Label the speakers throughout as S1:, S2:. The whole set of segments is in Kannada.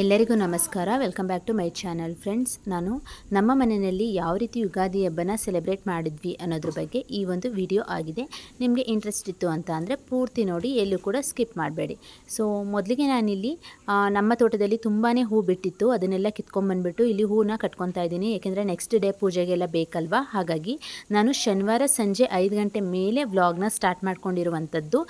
S1: ಎಲ್ಲರಿಗೂ ನಮಸ್ಕಾರ. Welcome back to my channel friends ನಾನು ನಮ್ಮ ಮನೆಯಲ್ಲಿ ಯಾವ ರೀತಿ ಯುಗಾದಿ ಹಬ್ಬನ ಸೆಲೆಬ್ರೇಟ್ ಮಾಡಿದ್ವಿ ಅನ್ನೋದ್ರ ಬಗ್ಗೆ ಈ ಒಂದು ವಿಡಿಯೋ ಆಗಿದೆ. ನಿಮಗೆ ಇಂಟ್ರೆಸ್ಟ್ ಇತ್ತು ಅಂತ ಅಂದರೆ ಪೂರ್ತಿ ನೋಡಿ, ಎಲ್ಲೂ ಕೂಡ ಸ್ಕಿಪ್ ಮಾಡಬೇಡಿ. ಸೊ ಮೊದಲಿಗೆ ನಾನಿಲ್ಲಿ ನಮ್ಮ ತೋಟದಲ್ಲಿ ತುಂಬಾ ಹೂ ಬಿಟ್ಟಿತ್ತು. ಅದನ್ನೆಲ್ಲ ಕಿತ್ಕೊಂಡ್ಬಂದ್ಬಿಟ್ಟು ಇಲ್ಲಿ ಹೂವನ್ನ ಕಟ್ಕೊತಾ ಇದ್ದೀನಿ. ಏಕೆಂದರೆ ನೆಕ್ಸ್ಟ್ ಡೇ ಪೂಜೆಗೆಲ್ಲ ಬೇಕಲ್ವಾ? ಹಾಗಾಗಿ ನಾನು ಶನಿವಾರ ಸಂಜೆ ಐದು ಗಂಟೆ ಮೇಲೆ ವ್ಲಾಗ್ನ ಸ್ಟಾರ್ಟ್ ಮಾಡ್ಕೊಂಡಿರುವಂಥದ್ದು.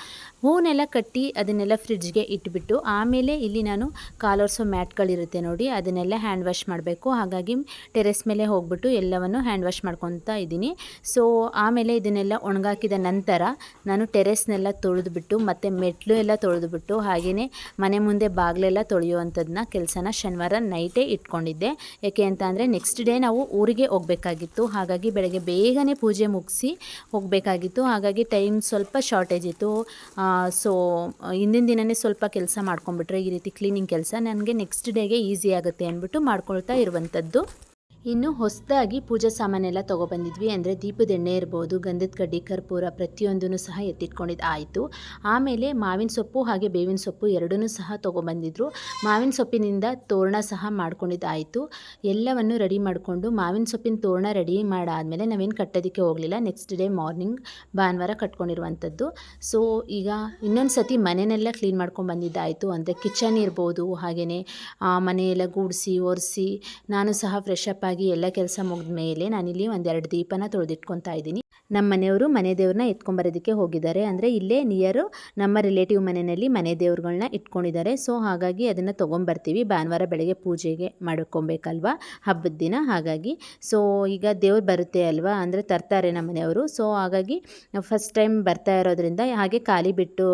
S1: ಹೂವನ್ನೆಲ್ಲ ಕಟ್ಟಿ ಅದನ್ನೆಲ್ಲ ಫ್ರಿಡ್ಜ್ಗೆ ಇಟ್ಬಿಟ್ಟು, ಆಮೇಲೆ ಇಲ್ಲಿ ನಾನು ಕಾಲೊರ್ಸೋ ಮ್ಯಾಟ್ಗಳಿರುತ್ತೆ ನೋಡಿ, ಅದನ್ನೆಲ್ಲ ಹ್ಯಾಂಡ್ ವಾಶ್ ಮಾಡಬೇಕು. ಹಾಗಾಗಿ ಟೆರೆಸ್ ಮೇಲೆ ಹೋಗ್ಬಿಟ್ಟು ಎಲ್ಲವನ್ನು ಹ್ಯಾಂಡ್ ವಾಶ್ ಮಾಡ್ಕೊತಾ ಇದ್ದೀನಿ. ಸೊ ಆಮೇಲೆ ಇದನ್ನೆಲ್ಲ ಒಣಗಾಕಿದ ನಂತರ ನಾನು ಟೆರೆಸ್ನೆಲ್ಲ ತೊಳೆದುಬಿಟ್ಟು, ಮತ್ತು ಮೆಟ್ಲು ಎಲ್ಲ ತೊಳೆದುಬಿಟ್ಟು ಹಾಗೆಯೇ ಮನೆ ಮುಂದೆ ಬಾಗಿಲೆಲ್ಲ ತೊಳೆಯುವಂಥದ್ದನ್ನ ಕೆಲಸನ ಶನಿವಾರ ನೈಟೇ ಇಟ್ಕೊಂಡಿದ್ದೆ. ಯಾಕೆ ಅಂತ ನೆಕ್ಸ್ಟ್ ಡೇ ನಾವು ಊರಿಗೆ ಹೋಗಬೇಕಾಗಿತ್ತು. ಹಾಗಾಗಿ ಬೆಳಗ್ಗೆ ಬೇಗನೆ ಪೂಜೆ ಮುಗಿಸಿ ಹೋಗಬೇಕಾಗಿತ್ತು. ಹಾಗಾಗಿ ಟೈಮ್ ಸ್ವಲ್ಪ ಶಾರ್ಟೇಜ್ ಇತ್ತು. ಸೊ ಹಿಂದಿನ ದಿನವೇ ಸ್ವಲ್ಪ ಕೆಲಸ ಮಾಡ್ಕೊಂಬಿಟ್ರೆ ಈ ರೀತಿ ಕ್ಲೀನಿಂಗ್ ಕೆಲಸ ನನಗೆ ನೆಕ್ಸ್ಟ್ ಡೇಗೆ ಈಸಿ ಆಗುತ್ತೆ ಅಂದ್ಬಿಟ್ಟು ಮಾಡ್ಕೊಳ್ತಾ ಇರುವಂಥದ್ದು. ಇನ್ನು ಹೊಸದಾಗಿ ಪೂಜಾ ಸಾಮಾನೆಲ್ಲ ತೊಗೊಬಂದಿದ್ವಿ ಅಂದರೆ ದೀಪದ ಎಣ್ಣೆ ಇರ್ಬೋದು, ಗಂಧದ ಕಡ್ಡಿ, ಕರ್ಪೂರ ಪ್ರತಿಯೊಂದೂ ಸಹ ಎತ್ತಿಟ್ಕೊಂಡಿದ್ದು ಆಯಿತು. ಆಮೇಲೆ ಮಾವಿನ ಸೊಪ್ಪು ಹಾಗೆ ಬೇವಿನ ಸೊಪ್ಪು ಎರಡನ್ನೂ ಸಹ ತೊಗೊಬಂದಿದ್ರು. ಮಾವಿನ ಸೊಪ್ಪಿನಿಂದ ತೋರಣ ಸಹ ಮಾಡ್ಕೊಂಡಿದ್ದಾಯಿತು ಎಲ್ಲವನ್ನು ರೆಡಿ ಮಾಡಿಕೊಂಡು ಮಾವಿನ ಸೊಪ್ಪಿನ ತೋರಣ ರೆಡಿ ಮಾಡಾದಮೇಲೆ ನಾವೇನು ಕಟ್ಟೋದಕ್ಕೆ ಹೋಗಲಿಲ್ಲ. ನೆಕ್ಸ್ಟ್ ಡೇ ಮಾರ್ನಿಂಗ್ ಭಾನುವಾರ ಕಟ್ಕೊಂಡಿರುವಂಥದ್ದು ಸೊ ಈಗ ಇನ್ನೊಂದು ಸತಿ ಮನೆಯೆಲ್ಲ ಕ್ಲೀನ್ ಮಾಡ್ಕೊಂಡು ಬಂದಿದ್ದಾಯಿತು ಅಂದರೆ ಕಿಚನ್ ಇರ್ಬೋದು ಹಾಗೆಯೇ ಮನೆಯೆಲ್ಲ ಗೂಡಿಸಿ, ಒರೆಸಿ, ನಾನು ಸಹ ಫ್ರೆಶ್ ಅಪ್ ಆಗಿ ಎಲ್ಲ ಕೆಲಸ ಮುಗಿದ ಮೇಲೆ ನಾನಿಲ್ಲಿ ಒಂದೆರಡು ದೀಪನ ತೊಳೆದಿಟ್ಕೊತಾ ಇದ್ದೀನಿ. ನಮ್ಮ ಮನೆಯವರು ಮನೆ ದೇವ್ರನ್ನ ಎತ್ಕೊಂಬರೋದಕ್ಕೆ ಹೋಗಿದ್ದಾರೆ. ಅಂದರೆ ಇಲ್ಲೇ ನಿಯರು ನಮ್ಮ ರಿಲೇಟಿವ್ ಮನೆಯಲ್ಲಿ ಮನೆ ದೇವ್ರುಗಳ್ನ ಇಟ್ಕೊಂಡಿದ್ದಾರೆ. ಸೊ ಹಾಗಾಗಿ ಅದನ್ನು ತೊಗೊಂಬರ್ತೀವಿ. ಭಾನುವಾರ ಬೆಳಗ್ಗೆ ಪೂಜೆಗೆ ಮಾಡ್ಕೊಬೇಕಲ್ವಾ? ಹಬ್ಬದ ದಿನ. ಹಾಗಾಗಿ ಸೊ ಈಗ ದೇವ್ರು ಬರುತ್ತೆ ಅಲ್ವಾ? ಅಂದರೆ ತರ್ತಾರೆ ನಮ್ಮ ಮನೆಯವರು. ಸೊ ಹಾಗಾಗಿ ಫಸ್ಟ್ ಟೈಮ್ ಬರ್ತಾ ಇರೋದ್ರಿಂದ ಹಾಗೆ ಖಾಲಿ ಬಿಟ್ಟು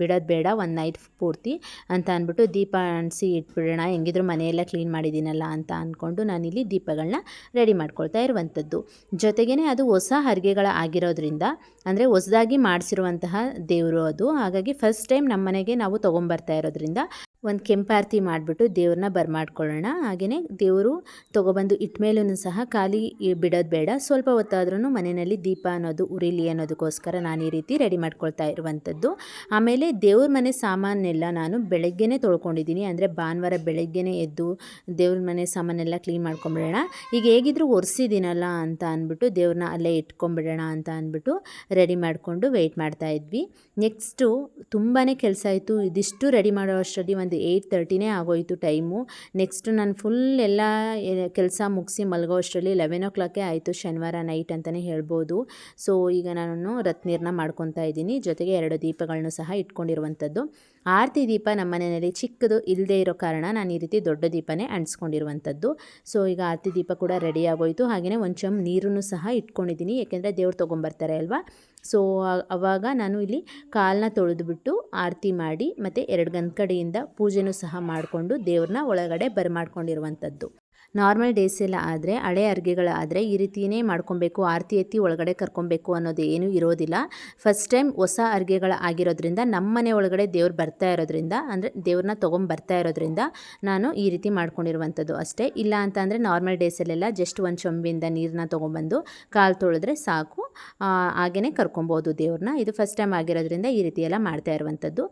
S1: ಬಿಡೋದು ಬೇಡ. ಒಂದು ನೈಟ್ ಪೂರ್ತಿ ಅಂತ ಅಂದ್ಬಿಟ್ಟು ದೀಪ ಅಣಿಸಿ ಇಟ್ಬಿಡೋಣ. ಹೆಂಗಿದ್ರು ಮನೆಯೆಲ್ಲ ಕ್ಲೀನ್ ಮಾಡಿದ್ದೀನಲ್ಲ ಅಂತ ಅಂದ್ಕೊಂಡು ನಾನಿಲ್ಲಿ ದೀಪಗಳನ್ನ ರೆಡಿ ಮಾಡ್ಕೊಳ್ತಾ ಇರುವಂಥದ್ದು. ಜೊತೆಗೇ ಅದು ಹೊಸ ಹರಿಗೆಗಳ ಆಗಿರೋದ್ರಿಂದ, ಅಂದರೆ ಹೊಸದಾಗಿ ಮಾಡಿಸಿರುವಂತಹ ದೇವರು ಅದು. ಹಾಗಾಗಿ ಫಸ್ಟ್ ಟೈಮ್ ನಮ್ಮ ಮನೆಗೆ ನಾವು ತೊಗೊಂಬರ್ತಾ ಇರೋದ್ರಿಂದ ಒಂದು ಕೆಂಪಾರತಿ ಮಾಡಿಬಿಟ್ಟು ದೇವ್ರನ್ನ ಬರ್ಮಾಡ್ಕೊಳ್ಳೋಣ. ಹಾಗೆಯೇ ದೇವರು ತೊಗೊಬಂದು ಇಟ್ಮೇಲೂ ಸಹ ಖಾಲಿ ಬಿಡೋದು ಬೇಡ. ಸ್ವಲ್ಪ ಹೊತ್ತಾದ್ರೂ ಮನೆಯಲ್ಲಿ ದೀಪ ಅನ್ನೋದು, ಉರಿಲಿ ಅನ್ನೋದಕ್ಕೋಸ್ಕರ ನಾನು ಈ ರೀತಿ ರೆಡಿ ಮಾಡ್ಕೊಳ್ತಾ ಇರುವಂಥದ್ದು. ಆಮೇಲೆ ದೇವ್ರ ಮನೆ ಸಾಮಾನೆಲ್ಲ ನಾನು ಬೆಳಗ್ಗೆನೇ ತೊಳ್ಕೊಂಡಿದ್ದೀನಿ. ಅಂದರೆ ಭಾನುವಾರ ಬೆಳಗ್ಗೆನೇ ಎದ್ದು ದೇವ್ರ ಮನೆ ಸಾಮಾನೆಲ್ಲ ಕ್ಲೀನ್ ಮಾಡ್ಕೊಂಬಿಡೋಣ. ಈಗ ಹೇಗಿದ್ರೂ ಒರೆಸಿದ್ದೀನಲ್ಲ ಅಂತ ಅಂದ್ಬಿಟ್ಟು ದೇವ್ರನ್ನ ಅಲ್ಲೇ ಇಟ್ಕೊಂಬಿಡೋಣ ಅಂತ ಅಂದ್ಬಿಟ್ಟು ರೆಡಿ ಮಾಡಿಕೊಂಡು ವೆಯ್ಟ್ ಮಾಡ್ತಾ ಇದ್ವಿ. ನೆಕ್ಸ್ಟು ತುಂಬಾ ಕೆಲಸ ಆಯಿತು. ಇದಿಷ್ಟು ರೆಡಿ ಮಾಡೋ ಅಷ್ಟರಲ್ಲಿ ಒಂದು ಏಯ್ಟ್ ತರ್ಟಿನೇ ಆಗೋಯಿತು ಟೈಮು. ನೆಕ್ಸ್ಟು ನಾನು ಫುಲ್ ಎಲ್ಲ ಕೆಲಸ ಮುಗಿಸಿ ಮಲಗೋ ಅಷ್ಟರಲ್ಲಿ ಲೆವೆನ್ ಓ ಕ್ಲಾಕೇ ಆಯಿತು ಶನಿವಾರ ನೈಟ್ ಅಂತಲೇ ಹೇಳ್ಬೋದು. ಸೊ ಈಗ ನಾನು ರತ್ನೀರನ್ನ ಮಾಡ್ಕೊತಾ ಇದ್ದೀನಿ. ಜೊತೆಗೆ ಎರಡು ದೀಪಗಳನ್ನು ಸಹ ಇಟ್ಕೊಂಡಿರುವಂಥದ್ದು. ಆರತಿ ದೀಪ ನಮ್ಮ ಮನೆಯಲ್ಲಿ ಚಿಕ್ಕದು ಇಲ್ಲದೆ ಇರೋ ಕಾರಣ ನಾನು ಈ ರೀತಿ ದೊಡ್ಡ ದೀಪನೇ ಅಂಟಿಸ್ಕೊಂಡಿರುವಂಥದ್ದು. ಸೊ ಈಗ ಆರತಿ ದೀಪ ಕೂಡ ರೆಡಿ ಆಗೋಯಿತು. ಹಾಗೆಯೇ ಒಂದು ಚಮ್ ನೀರನ್ನು ಸಹ ಇಟ್ಕೊಂಡಿದ್ದೀನಿ. ಏಕೆಂದರೆ ದೇವ್ರು ತೊಗೊಂಬರ್ತಾರೆ ಅಲ್ವಾ? ಸೊ ಅವಾಗ ನಾನು ಇಲ್ಲಿ ಕಾಲನ್ನ ತೊಳೆದುಬಿಟ್ಟು ಆರತಿ ಮಾಡಿ ಮತ್ತು ಎರಡು ಗಂಧ ಕಡೆಯಿಂದ ಪೂಜೆನೂ ಸಹ ಮಾಡಿಕೊಂಡು ದೇವ್ರನ್ನ ಒಳಗಡೆ ಬರಮಾಡ್ಕೊಂಡಿರುವಂಥದ್ದು ನಾರ್ಮಲ್ ಡೇಸ್ ಎಲ್ಲ ಆದರೆ, ಹಳೆ ಅರ್ಗೆಗಳಾದರೆ ಈ ರೀತಿಯೇ ಮಾಡ್ಕೊಬೇಕು, ಆರತಿ ಎತ್ತಿ ಒಳಗಡೆ ಕರ್ಕೊಬೇಕು ಅನ್ನೋದು ಏನೂ ಇರೋದಿಲ್ಲ. ಫಸ್ಟ್ ಟೈಮ್ ಹೊಸ ಅರ್ಗೆಗಳ ಆಗಿರೋದ್ರಿಂದ ನಮ್ಮ ಮನೆ ಒಳಗಡೆ ದೇವ್ರು ಬರ್ತಾ ಇರೋದ್ರಿಂದ, ಅಂದರೆ ದೇವ್ರನ್ನ ತೊಗೊಂಬರ್ತಾ ಇರೋದ್ರಿಂದ ನಾನು ಈ ರೀತಿ ಮಾಡ್ಕೊಂಡಿರುವಂಥದ್ದು ಅಷ್ಟೇ. ಇಲ್ಲ ಅಂತ ಅಂದರೆ ನಾರ್ಮಲ್ ಡೇಸಲ್ಲೆಲ್ಲ ಜಸ್ಟ್ ಒಂದು ಚೊಂಬಿಂದ ನೀರನ್ನ ತೊಗೊಂಬಂದು ಕಾಲು ತೊಳೆದ್ರೆ ಸಾಕು. ಹಾಗೆಯೇ ಕರ್ಕೊಬೋದು ದೇವ್ರನ್ನ ಇದು ಫಸ್ಟ್ ಟೈಮ್ ಆಗಿರೋದ್ರಿಂದ ಈ ರೀತಿ ಎಲ್ಲ ಮಾಡ್ತಾ ಇರುವಂಥದ್ದು.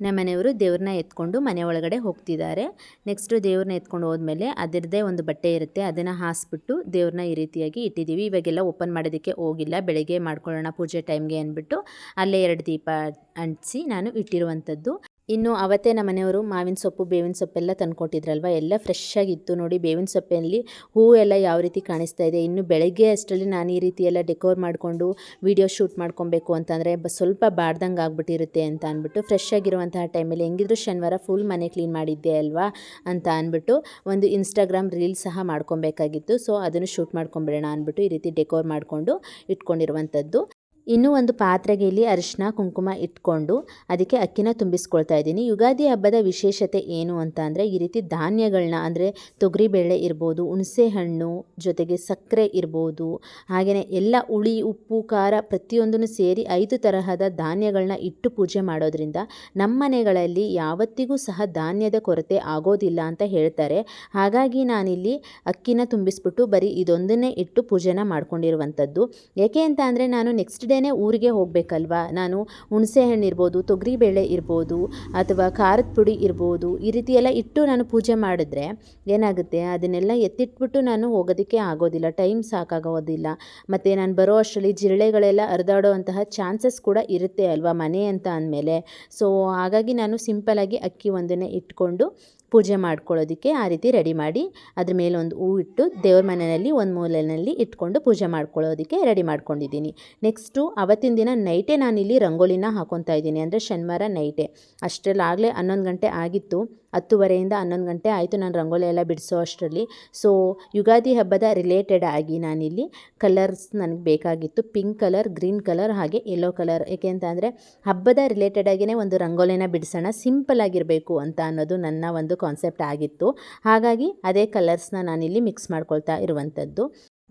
S1: ನಮ್ಮ ಮನೆಯವರು ದೇವ್ರನ್ನ ಎತ್ಕೊಂಡು ಮನೆ ಒಳಗಡೆ ಹೋಗ್ತಿದ್ದಾರೆ. ನೆಕ್ಸ್ಟು ದೇವ್ರನ್ನ ಎತ್ಕೊಂಡು ಹೋದ್ಮೇಲೆ ಅದರದ್ದೇ ಒಂದು ಬಟ್ಟೆ ಇರುತ್ತೆ. ಅದನ್ನು ಹಾಸ್ಬಿಟ್ಟು ದೇವ್ರನ್ನ ಈ ರೀತಿಯಾಗಿ ಇಟ್ಟಿದ್ದೀವಿ. ಇವಾಗೆಲ್ಲ ಓಪನ್ ಮಾಡೋದಕ್ಕೆ ಹೋಗಿಲ್ಲ. ಬೆಳಗ್ಗೆ ಮಾಡ್ಕೊಳ್ಳೋಣ ಪೂಜೆ ಟೈಮ್ಗೆ ಅಂದ್ಬಿಟ್ಟು ಅಲ್ಲೇ ಎರಡು ದೀಪ ಅಂಟಿಸಿ ನಾನು ಇಟ್ಟಿರುವಂಥದ್ದು. ಇನ್ನು ಅವತ್ತೇ ನಮ್ಮ ಮನೆಯವರು ಮಾವಿನ ಸೊಪ್ಪು, ಬೇವಿನ ಸೊಪ್ಪೆಲ್ಲ ತಂದುಕೊಟ್ಟಿದ್ರಲ್ವ? ಎಲ್ಲ ಫ್ರೆಶ್ ಆಗಿತ್ತು ನೋಡಿ ಬೇವಿನ ಸೊಪ್ಪಲ್ಲಿ ಹೂ ಎಲ್ಲ ಯಾವ ರೀತಿ ಕಾಣಿಸ್ತಾ ಇದೆ. ಇನ್ನು ಬೆಳಗ್ಗೆ ಅಷ್ಟರಲ್ಲಿ ನಾನು ಈ ರೀತಿ ಎಲ್ಲ ಡೆಕೋರ್ ಮಾಡಿಕೊಂಡು ವಿಡಿಯೋ ಶೂಟ್ ಮಾಡ್ಕೊಬೇಕು ಅಂತಂದರೆ ಸ್ವಲ್ಪ ಬಾಡ್ದಂಗೆ ಆಗ್ಬಿಟ್ಟಿರುತ್ತೆ ಅಂತ ಅಂದ್ಬಿಟ್ಟು ಫ್ರೆಶ್ ಆಗಿರುವಂತಹ ಟೈಮಲ್ಲಿ ಹೆಂಗಿದ್ರು ಶನಿವಾರ ಫುಲ್ ಮನೆ ಕ್ಲೀನ್ ಮಾಡಿದ್ದೆ ಅಲ್ವಾ ಅಂತ ಅಂದ್ಬಿಟ್ಟು ಒಂದು ಇನ್ಸ್ಟಾಗ್ರಾಮ್ ರೀಲ್ ಸಹ ಮಾಡ್ಕೊಬೇಕಾಗಿತ್ತು. ಸೊ ಅದನ್ನು ಶೂಟ್ ಮಾಡ್ಕೊಂಬಿಡೋಣ ಅಂದ್ಬಿಟ್ಟು ಈ ರೀತಿ ಡೆಕೋರ್ ಮಾಡಿಕೊಂಡು ಇಟ್ಕೊಂಡಿರುವಂಥದ್ದು. ಇನ್ನೂ ಒಂದು ಪಾತ್ರೆಗೆ ಇಲ್ಲಿ ಅರಿಶಿನ, ಕುಂಕುಮ ಇಟ್ಕೊಂಡು ಅದಕ್ಕೆ ಅಕ್ಕಿನ ತುಂಬಿಸ್ಕೊಳ್ತಾ ಇದ್ದೀನಿ. ಯುಗಾದಿ ಹಬ್ಬದ ವಿಶೇಷತೆ ಏನು ಅಂತ ಅಂದರೆ ಈ ರೀತಿ ಧಾನ್ಯಗಳನ್ನ ಅಂದರೆ ತೊಗರಿಬೇಳೆ ಇರ್ಬೋದು ಹುಣಸೆ ಹಣ್ಣು ಜೊತೆಗೆ ಸಕ್ಕರೆ ಇರ್ಬೋದು ಹಾಗೆಯೇ ಎಲ್ಲ ಹುಳಿ, ಉಪ್ಪು, ಖಾರ ಪ್ರತಿಯೊಂದನ್ನು ಸೇರಿ ಐದು ತರಹದ ಧಾನ್ಯಗಳನ್ನ ಇಟ್ಟು ಪೂಜೆ ಮಾಡೋದ್ರಿಂದ ನಮ್ಮ ಮನೆಗಳಲ್ಲಿ ಯಾವತ್ತಿಗೂ ಸಹ ಧಾನ್ಯದ ಕೊರತೆ ಆಗೋದಿಲ್ಲ ಅಂತ ಹೇಳ್ತಾರೆ. ಹಾಗಾಗಿ ನಾನಿಲ್ಲಿ ಅಕ್ಕಿನ ತುಂಬಿಸ್ಬಿಟ್ಟು ಬರೀ ಇದೊಂದನ್ನೇ ಇಟ್ಟು ಪೂಜೆನ ಮಾಡ್ಕೊಂಡಿರುವಂಥದ್ದು. ಯಾಕೆ ಅಂತ ಅಂದರೆ ನಾನು ನೆಕ್ಸ್ಟ್ ಇಲ್ದೇ ಊರಿಗೆ ಹೋಗಬೇಕಲ್ವಾ? ನಾನು ಹುಣಸೆ ಹಣ್ಣು ಇರ್ಬೋದು, ತೊಗರಿಬೇಳೆ ಇರ್ಬೋದು, ಅಥವಾ ಖಾರದ ಪುಡಿ ಇರ್ಬೋದು, ಈ ರೀತಿ ಇಟ್ಟು ನಾನು ಪೂಜೆ ಮಾಡಿದ್ರೆ ಏನಾಗುತ್ತೆ? ಅದನ್ನೆಲ್ಲ ಎತ್ತಿಟ್ಬಿಟ್ಟು ನಾನು ಹೋಗೋದಕ್ಕೆ ಆಗೋದಿಲ್ಲ, ಟೈಮ್ ಸಾಕಾಗೋದಿಲ್ಲ. ಮತ್ತು ನಾನು ಬರೋ ಅಷ್ಟರಲ್ಲಿ ಜಿರಳೆಗಳೆಲ್ಲ ಹರಿದಾಡೋ ಚಾನ್ಸಸ್ ಕೂಡ ಇರುತ್ತೆ ಅಲ್ವಾ ಮನೆ ಅಂತ ಅಂದಮೇಲೆ? ಸೊ, ಹಾಗಾಗಿ ನಾನು ಸಿಂಪಲಾಗಿ ಅಕ್ಕಿ ಒಂದನ್ನೇ ಇಟ್ಕೊಂಡು ಪೂಜೆ ಮಾಡ್ಕೊಳ್ಳೋದಕ್ಕೆ ಆ ರೀತಿ ರೆಡಿ ಮಾಡಿ ಅದ್ರ ಮೇಲೆ ಒಂದು ಹೂ ಇಟ್ಟು ದೇವ್ರ ಮನೆಯಲ್ಲಿ ಒಂದು ಮೂಲೆಯಲ್ಲಿ ಇಟ್ಕೊಂಡು ಪೂಜೆ ಮಾಡ್ಕೊಳ್ಳೋದಕ್ಕೆ ರೆಡಿ ಮಾಡ್ಕೊಂಡಿದ್ದೀನಿ. ನೆಕ್ಸ್ಟು ಅವತ್ತಿನ ದಿನ ನೈಟೇ ನಾನಿಲ್ಲಿ ರಂಗೋಲಿನ ಹಾಕೊತಾ ಇದ್ದೀನಿ. ಅಂದರೆ ಶನಿವಾರ ನೈಟೇ ಅಷ್ಟರಲ್ಲಾಗಲೇ ಹನ್ನೊಂದು ಗಂಟೆ ಆಗಿತ್ತು. ಹತ್ತುವರೆಯಿಂದ ಹನ್ನೊಂದು ಗಂಟೆ ಆಯಿತು. ನಾನು ರಂಗೋಲಿ ಎಲ್ಲ ಬಿಡಿಸೋ ಅಷ್ಟರಲ್ಲಿ. ಸೊ ಯುಗಾದಿ ಹಬ್ಬದ ರಿಲೇಟೆಡ್ ಆಗಿ ನಾನಿಲ್ಲಿ ಕಲರ್ಸ್ ನನಗೆ ಬೇಕಾಗಿತ್ತು. ಪಿಂಕ್ ಕಲರ್ ಗ್ರೀನ್ ಕಲರ್ ಹಾಗೆ ಯೆಲ್ಲೋ ಕಲರ್ ಏಕೆ ಅಂತ ಅಂದರೆ, ಹಬ್ಬದ ರಿಲೇಟೆಡ್ ಆಗಿಯೇ ಒಂದು ರಂಗೋಲಿನ ಬಿಡಿಸೋಣ ಸಿಂಪಲ್ ಆಗಿರಬೇಕು ಅಂತ ಅನ್ನೋದು ನನ್ನ ಒಂದು ಕಾನ್ಸೆಪ್ಟ್ ಆಗಿತ್ತು. ಹಾಗಾಗಿ ಅದೇ ಕಲರ್ಸ್ನ ನಾನಿಲ್ಲಿ ಮಿಕ್ಸ್ ಮಾಡ್ಕೊಳ್ತಾ ಇರುವಂಥದ್ದು.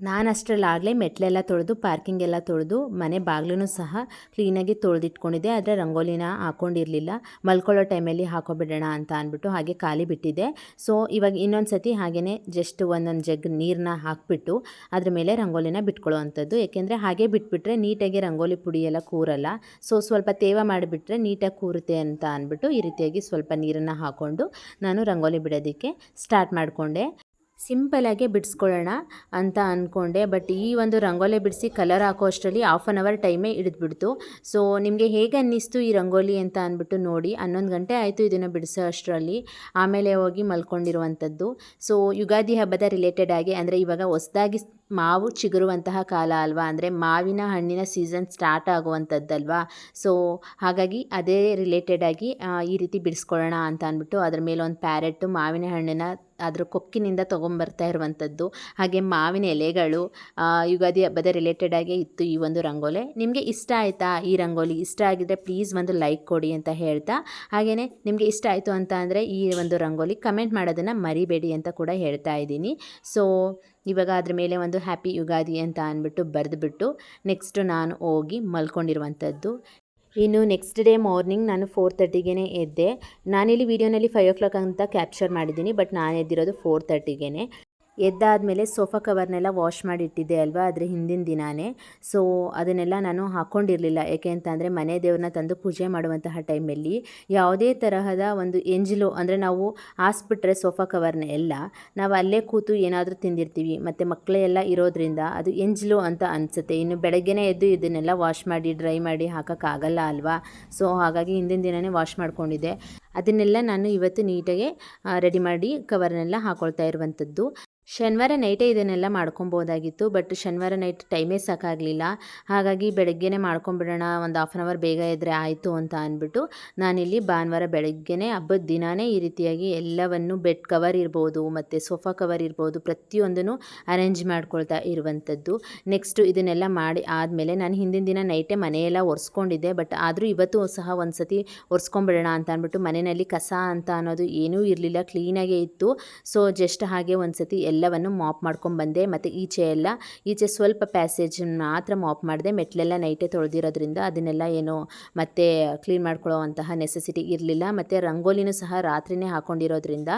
S1: ನಾನು ಅಷ್ಟರಲ್ಲಾಗಲೇ ಮೆಟ್ಲೆಲ್ಲ ತೊಳೆದು ಪಾರ್ಕಿಂಗ್ ಎಲ್ಲ ತೊಳೆದು, ಮನೆ ಬಾಗಿಲೂ ಸಹ ಕ್ಲೀನಾಗಿ ತೊಳೆದಿಟ್ಕೊಂಡಿದ್ದೆ. ಆದರೆ ರಂಗೋಲಿನ ಹಾಕ್ಕೊಂಡಿರಲಿಲ್ಲ ಮಲ್ಕೊಳ್ಳೋ ಟೈಮಲ್ಲಿ ಹಾಕೋಬಿಡೋಣ ಅಂತ ಅಂದ್ಬಿಟ್ಟು ಹಾಗೆ ಖಾಲಿ ಬಿಟ್ಟಿದ್ದೆ. ಸೊ ಇವಾಗ ಇನ್ನೊಂದು ಸತಿ ಹಾಗೆಯೇ ಜಸ್ಟ್ ಒಂದೊಂದು ಜಗ್ ನೀರನ್ನ ಹಾಕಿಬಿಟ್ಟು ಅದ್ರ ಮೇಲೆ ರಂಗೋಲಿನ ಬಿಟ್ಕೊಳ್ಳೋ ಅಂಥದ್ದು. ಏಕೆಂದರೆ ಹಾಗೆ ಬಿಟ್ಬಿಟ್ರೆ ನೀಟಾಗಿ ರಂಗೋಲಿ ಪುಡಿ ಎಲ್ಲ ಕೂರಲ್ಲ. ಸೊ ಸ್ವಲ್ಪ ತೇವ ಮಾಡಿಬಿಟ್ರೆ ನೀಟಾಗಿ ಕೂರುತ್ತೆ ಅಂತ ಅಂದ್ಬಿಟ್ಟು ಈ ರೀತಿಯಾಗಿ ಸ್ವಲ್ಪ ನೀರನ್ನು ಹಾಕ್ಕೊಂಡು ನಾನು ರಂಗೋಲಿ ಬಿಡೋದಕ್ಕೆ ಸ್ಟಾರ್ಟ್ ಮಾಡಿಕೊಂಡೆ. ಸಿಂಪಲಾಗೆ ಬಿಡಿಸ್ಕೊಳ್ಳೋಣ ಅಂತ ಅಂದ್ಕೊಂಡೆ ಬಟ್ ಈ ಒಂದು ರಂಗೋಲಿ ಬಿಡಿಸಿ ಕಲರ್ ಹಾಕೋ ಅಷ್ಟರಲ್ಲಿ ಹಾಫ್ ಆನ್ ಅವರ್ ಟೈಮೇ ಹಿಡಿದ್ಬಿಡ್ತು. ಸೊ ನಿಮಗೆ ಹೇಗೆ ಅನ್ನಿಸ್ತು ಈ ರಂಗೋಲಿ ಅಂತ ಅಂದ್ಬಿಟ್ಟು ನೋಡಿ. ಹನ್ನೊಂದು ಗಂಟೆ ಆಯಿತು ಇದನ್ನು ಬಿಡಿಸೋ ಅಷ್ಟರಲ್ಲಿ. ಆಮೇಲೆ ಹೋಗಿ ಮಲ್ಕೊಂಡಿರುವಂಥದ್ದು. ಸೊ ಯುಗಾದಿ ಹಬ್ಬದ ರಿಲೇಟೆಡ್ ಆಗಿ, ಅಂದರೆ ಇವಾಗ ಹೊಸದಾಗಿ ಮಾವು ಚಿಗುರುವಂತಹ ಕಾಲ ಅಲ್ವಾ? ಅಂದರೆ ಮಾವಿನ ಹಣ್ಣಿನ ಸೀಸನ್ ಸ್ಟಾರ್ಟ್ ಆಗುವಂಥದ್ದಲ್ವಾ ಸೊ ಹಾಗಾಗಿ ಅದೇ ರಿಲೇಟೆಡ್ ಆಗಿ ಈ ರೀತಿ ಬಿಡಿಸ್ಕೊಳ್ಳೋಣ ಅಂತ ಅಂದ್ಬಿಟ್ಟು ಅದ್ರ ಮೇಲೆ ಒಂದು ಪ್ಯಾರೆಟ್ಟು ಮಾವಿನ ಹಣ್ಣಿನ ಅದ್ರ ಕೊಕ್ಕಿನಿಂದ ತೊಗೊಂಬರ್ತಾ ಇರುವಂಥದ್ದು ಹಾಗೆ ಮಾವಿನ ಎಲೆಗಳು ಯುಗಾದಿ ಹಬ್ಬದ ರಿಲೇಟೆಡ್ ಆಗೇ ಇತ್ತು ಈ ಒಂದು ರಂಗೋಲೆ. ನಿಮಗೆ ಇಷ್ಟ ಆಯಿತಾ ಈ ರಂಗೋಲಿ? ಇಷ್ಟ ಆಗಿದ್ದರೆ ಪ್ಲೀಸ್ ಒಂದು ಲೈಕ್ ಕೊಡಿ ಅಂತ ಹೇಳ್ತಾ ಹಾಗೆಯೇ ನಿಮಗೆ ಇಷ್ಟ ಆಯಿತು ಅಂತ ಅಂದರೆ ಈ ಒಂದು ರಂಗೋಲಿ ಕಮೆಂಟ್ ಮಾಡೋದನ್ನು ಮರಿಬೇಡಿ ಅಂತ ಕೂಡ ಹೇಳ್ತಾ ಇದ್ದೀನಿ. ಸೊ ಇವಾಗ ಅದ್ರ ಮೇಲೆ ಒಂದು ಹ್ಯಾಪಿ ಯುಗಾದಿ ಅಂತ ಅಂದ್ಬಿಟ್ಟು ಬರೆದುಬಿಟ್ಟು ನೆಕ್ಸ್ಟು ನಾನು ಹೋಗಿ ಮಲ್ಕೊಂಡಿರುವಂಥದ್ದು. ಇನ್ನು ನೆಕ್ಸ್ಟ್ ಡೇ ಮಾರ್ನಿಂಗ್ ನಾನು ಫೋರ್ ತರ್ಟಿಗೆ ಎದ್ದೆ. ನಾನಿಲ್ಲಿ ವೀಡಿಯೋನಲ್ಲಿ ಫೈವ್ ಓ ಕ್ಲಾಕ್ ಅಂತ ಕ್ಯಾಪ್ಚರ್ ಮಾಡಿದ್ದೀನಿ ಬಟ್ ನಾನು ಎದ್ದಿರೋದು ಫೋರ್ ತರ್ಟಿಗೆ ಎದ್ದಾದಮೇಲೆ ಸೋಫಾ ಕವರ್ನೆಲ್ಲ ವಾಶ್ ಮಾಡಿ ಇಟ್ಟಿದ್ದೆ ಅಲ್ವಾ ಅದರ ಹಿಂದಿನ ದಿನಾನೇ. ಸೊ ಅದನ್ನೆಲ್ಲ ನಾನು ಹಾಕ್ಕೊಂಡಿರಲಿಲ್ಲ ಏಕೆ ಅಂತಂದರೆ ಮನೆ ದೇವ್ರನ್ನ ತಂದು ಪೂಜೆ ಮಾಡುವಂತಹ ಟೈಮಲ್ಲಿ ಯಾವುದೇ ತರಹದ ಒಂದು ಎಂಜಿಲು ಅಂದರೆ ನಾವು ಹಾಸ್ಬಿಟ್ರೆ ಸೋಫಾ ಕವರ್ನ ಎಲ್ಲ ನಾವು ಅಲ್ಲೇ ಕೂತು ಏನಾದರೂ ತಿಂದಿರ್ತೀವಿ. ಮತ್ತು ಮಕ್ಕಳೆಲ್ಲ ಇರೋದ್ರಿಂದ ಅದು ಎಂಜಿಲು ಅಂತ ಅನಿಸುತ್ತೆ. ಇನ್ನು ಬೆಳಗ್ಗೆನೇ ಎದ್ದು ಇದನ್ನೆಲ್ಲ ವಾಶ್ ಮಾಡಿ, ಡ್ರೈ ಮಾಡಿ ಹಾಕೋಕ್ಕಾಗಲ್ಲ ಅಲ್ವಾ? ಸೊ ಹಾಗಾಗಿ ಹಿಂದಿನ ದಿನವೇ ವಾಶ್ ಮಾಡಿಕೊಂಡಿದ್ದೆ. ಅದನ್ನೆಲ್ಲ ನಾನು ಇವತ್ತು ನೀಟಾಗೆ ರೆಡಿ ಮಾಡಿ ಕವರ್ನೆಲ್ಲ ಹಾಕ್ಕೊಳ್ತಾ ಇರುವಂಥದ್ದು. ಶನಿವಾರ ನೈಟೇ ಇದನ್ನೆಲ್ಲ ಮಾಡ್ಕೊಬೋದಾಗಿತ್ತು ಬಟ್ ಶನಿವಾರ ನೈಟ್ ಟೈಮೇ ಸಾಕಾಗಲಿಲ್ಲ. ಹಾಗಾಗಿ ಬೆಳಗ್ಗೆನೇ ಮಾಡ್ಕೊಂಬಿಡೋಣ, ಒಂದು ಹಾಫ್ ಆನ್ ಅವರ್ ಬೇಗ ಇದ್ದರೆ ಆಯಿತು ಅಂತ ಅಂದ್ಬಿಟ್ಟು ನಾನಿಲ್ಲಿ ಭಾನುವಾರ ಬೆಳಗ್ಗೆನೇ ಹಬ್ಬದ ದಿನಾನೇ ಈ ರೀತಿಯಾಗಿ ಎಲ್ಲವನ್ನು ಬೆಡ್ ಕವರ್ ಇರ್ಬೋದು, ಮತ್ತು ಸೋಫಾ ಕವರ್ ಇರ್ಬೋದು, ಪ್ರತಿಯೊಂದನ್ನು ಅರೇಂಜ್ ಮಾಡ್ಕೊಳ್ತಾ ಇರುವಂಥದ್ದು. ನೆಕ್ಸ್ಟು ಇದನ್ನೆಲ್ಲ ಮಾಡಿ ಆದಮೇಲೆ ನಾನು ಹಿಂದಿನ ದಿನ ನೈಟೇ ಮನೆಯೆಲ್ಲ ಒರೆಸ್ಕೊಂಡಿದ್ದೆ ಬಟ್ ಆದರೂ ಇವತ್ತು ಸಹ ಒಂದು ಸತಿ ಒರೆಸ್ಕೊಂಬಿಡೋಣ ಅಂತ ಅಂದ್ಬಿಟ್ಟು ಮನೆಯಲ್ಲಿ ಕಸ ಅಂತ ಅನ್ನೋದು ಏನೂ ಇರಲಿಲ್ಲ ಕ್ಲೀನಾಗೇ ಇತ್ತು. ಸೊ ಜಸ್ಟ್ ಹಾಗೆ ಒಂದು ಸತಿ ಎಲ್ಲವನ್ನು ಮಾಪ್ ಮಾಡ್ಕೊಂಡ್ಬಂದೆ ಮತ್ತು ಈಚೆ ಎಲ್ಲ, ಈಚೆ ಸ್ವಲ್ಪ ಪ್ಯಾಸೇಜ್ ಮಾತ್ರ ಮಾಪ್ ಮಾಡಿದೆ. ಮೆಟ್ಲೆಲ್ಲ ನೈಟೇ ತೊಳೆದಿರೋದ್ರಿಂದ ಅದನ್ನೆಲ್ಲ ಏನು ಮತ್ತೆ ಕ್ಲೀನ್ ಮಾಡ್ಕೊಳ್ಳೋ ಅಂತಹ ನೆಸೆಸಿಟಿ ಇರಲಿಲ್ಲ. ಮತ್ತು ರಂಗೋಲಿನೂ ಸಹ ರಾತ್ರಿನೇ ಹಾಕ್ಕೊಂಡಿರೋದ್ರಿಂದ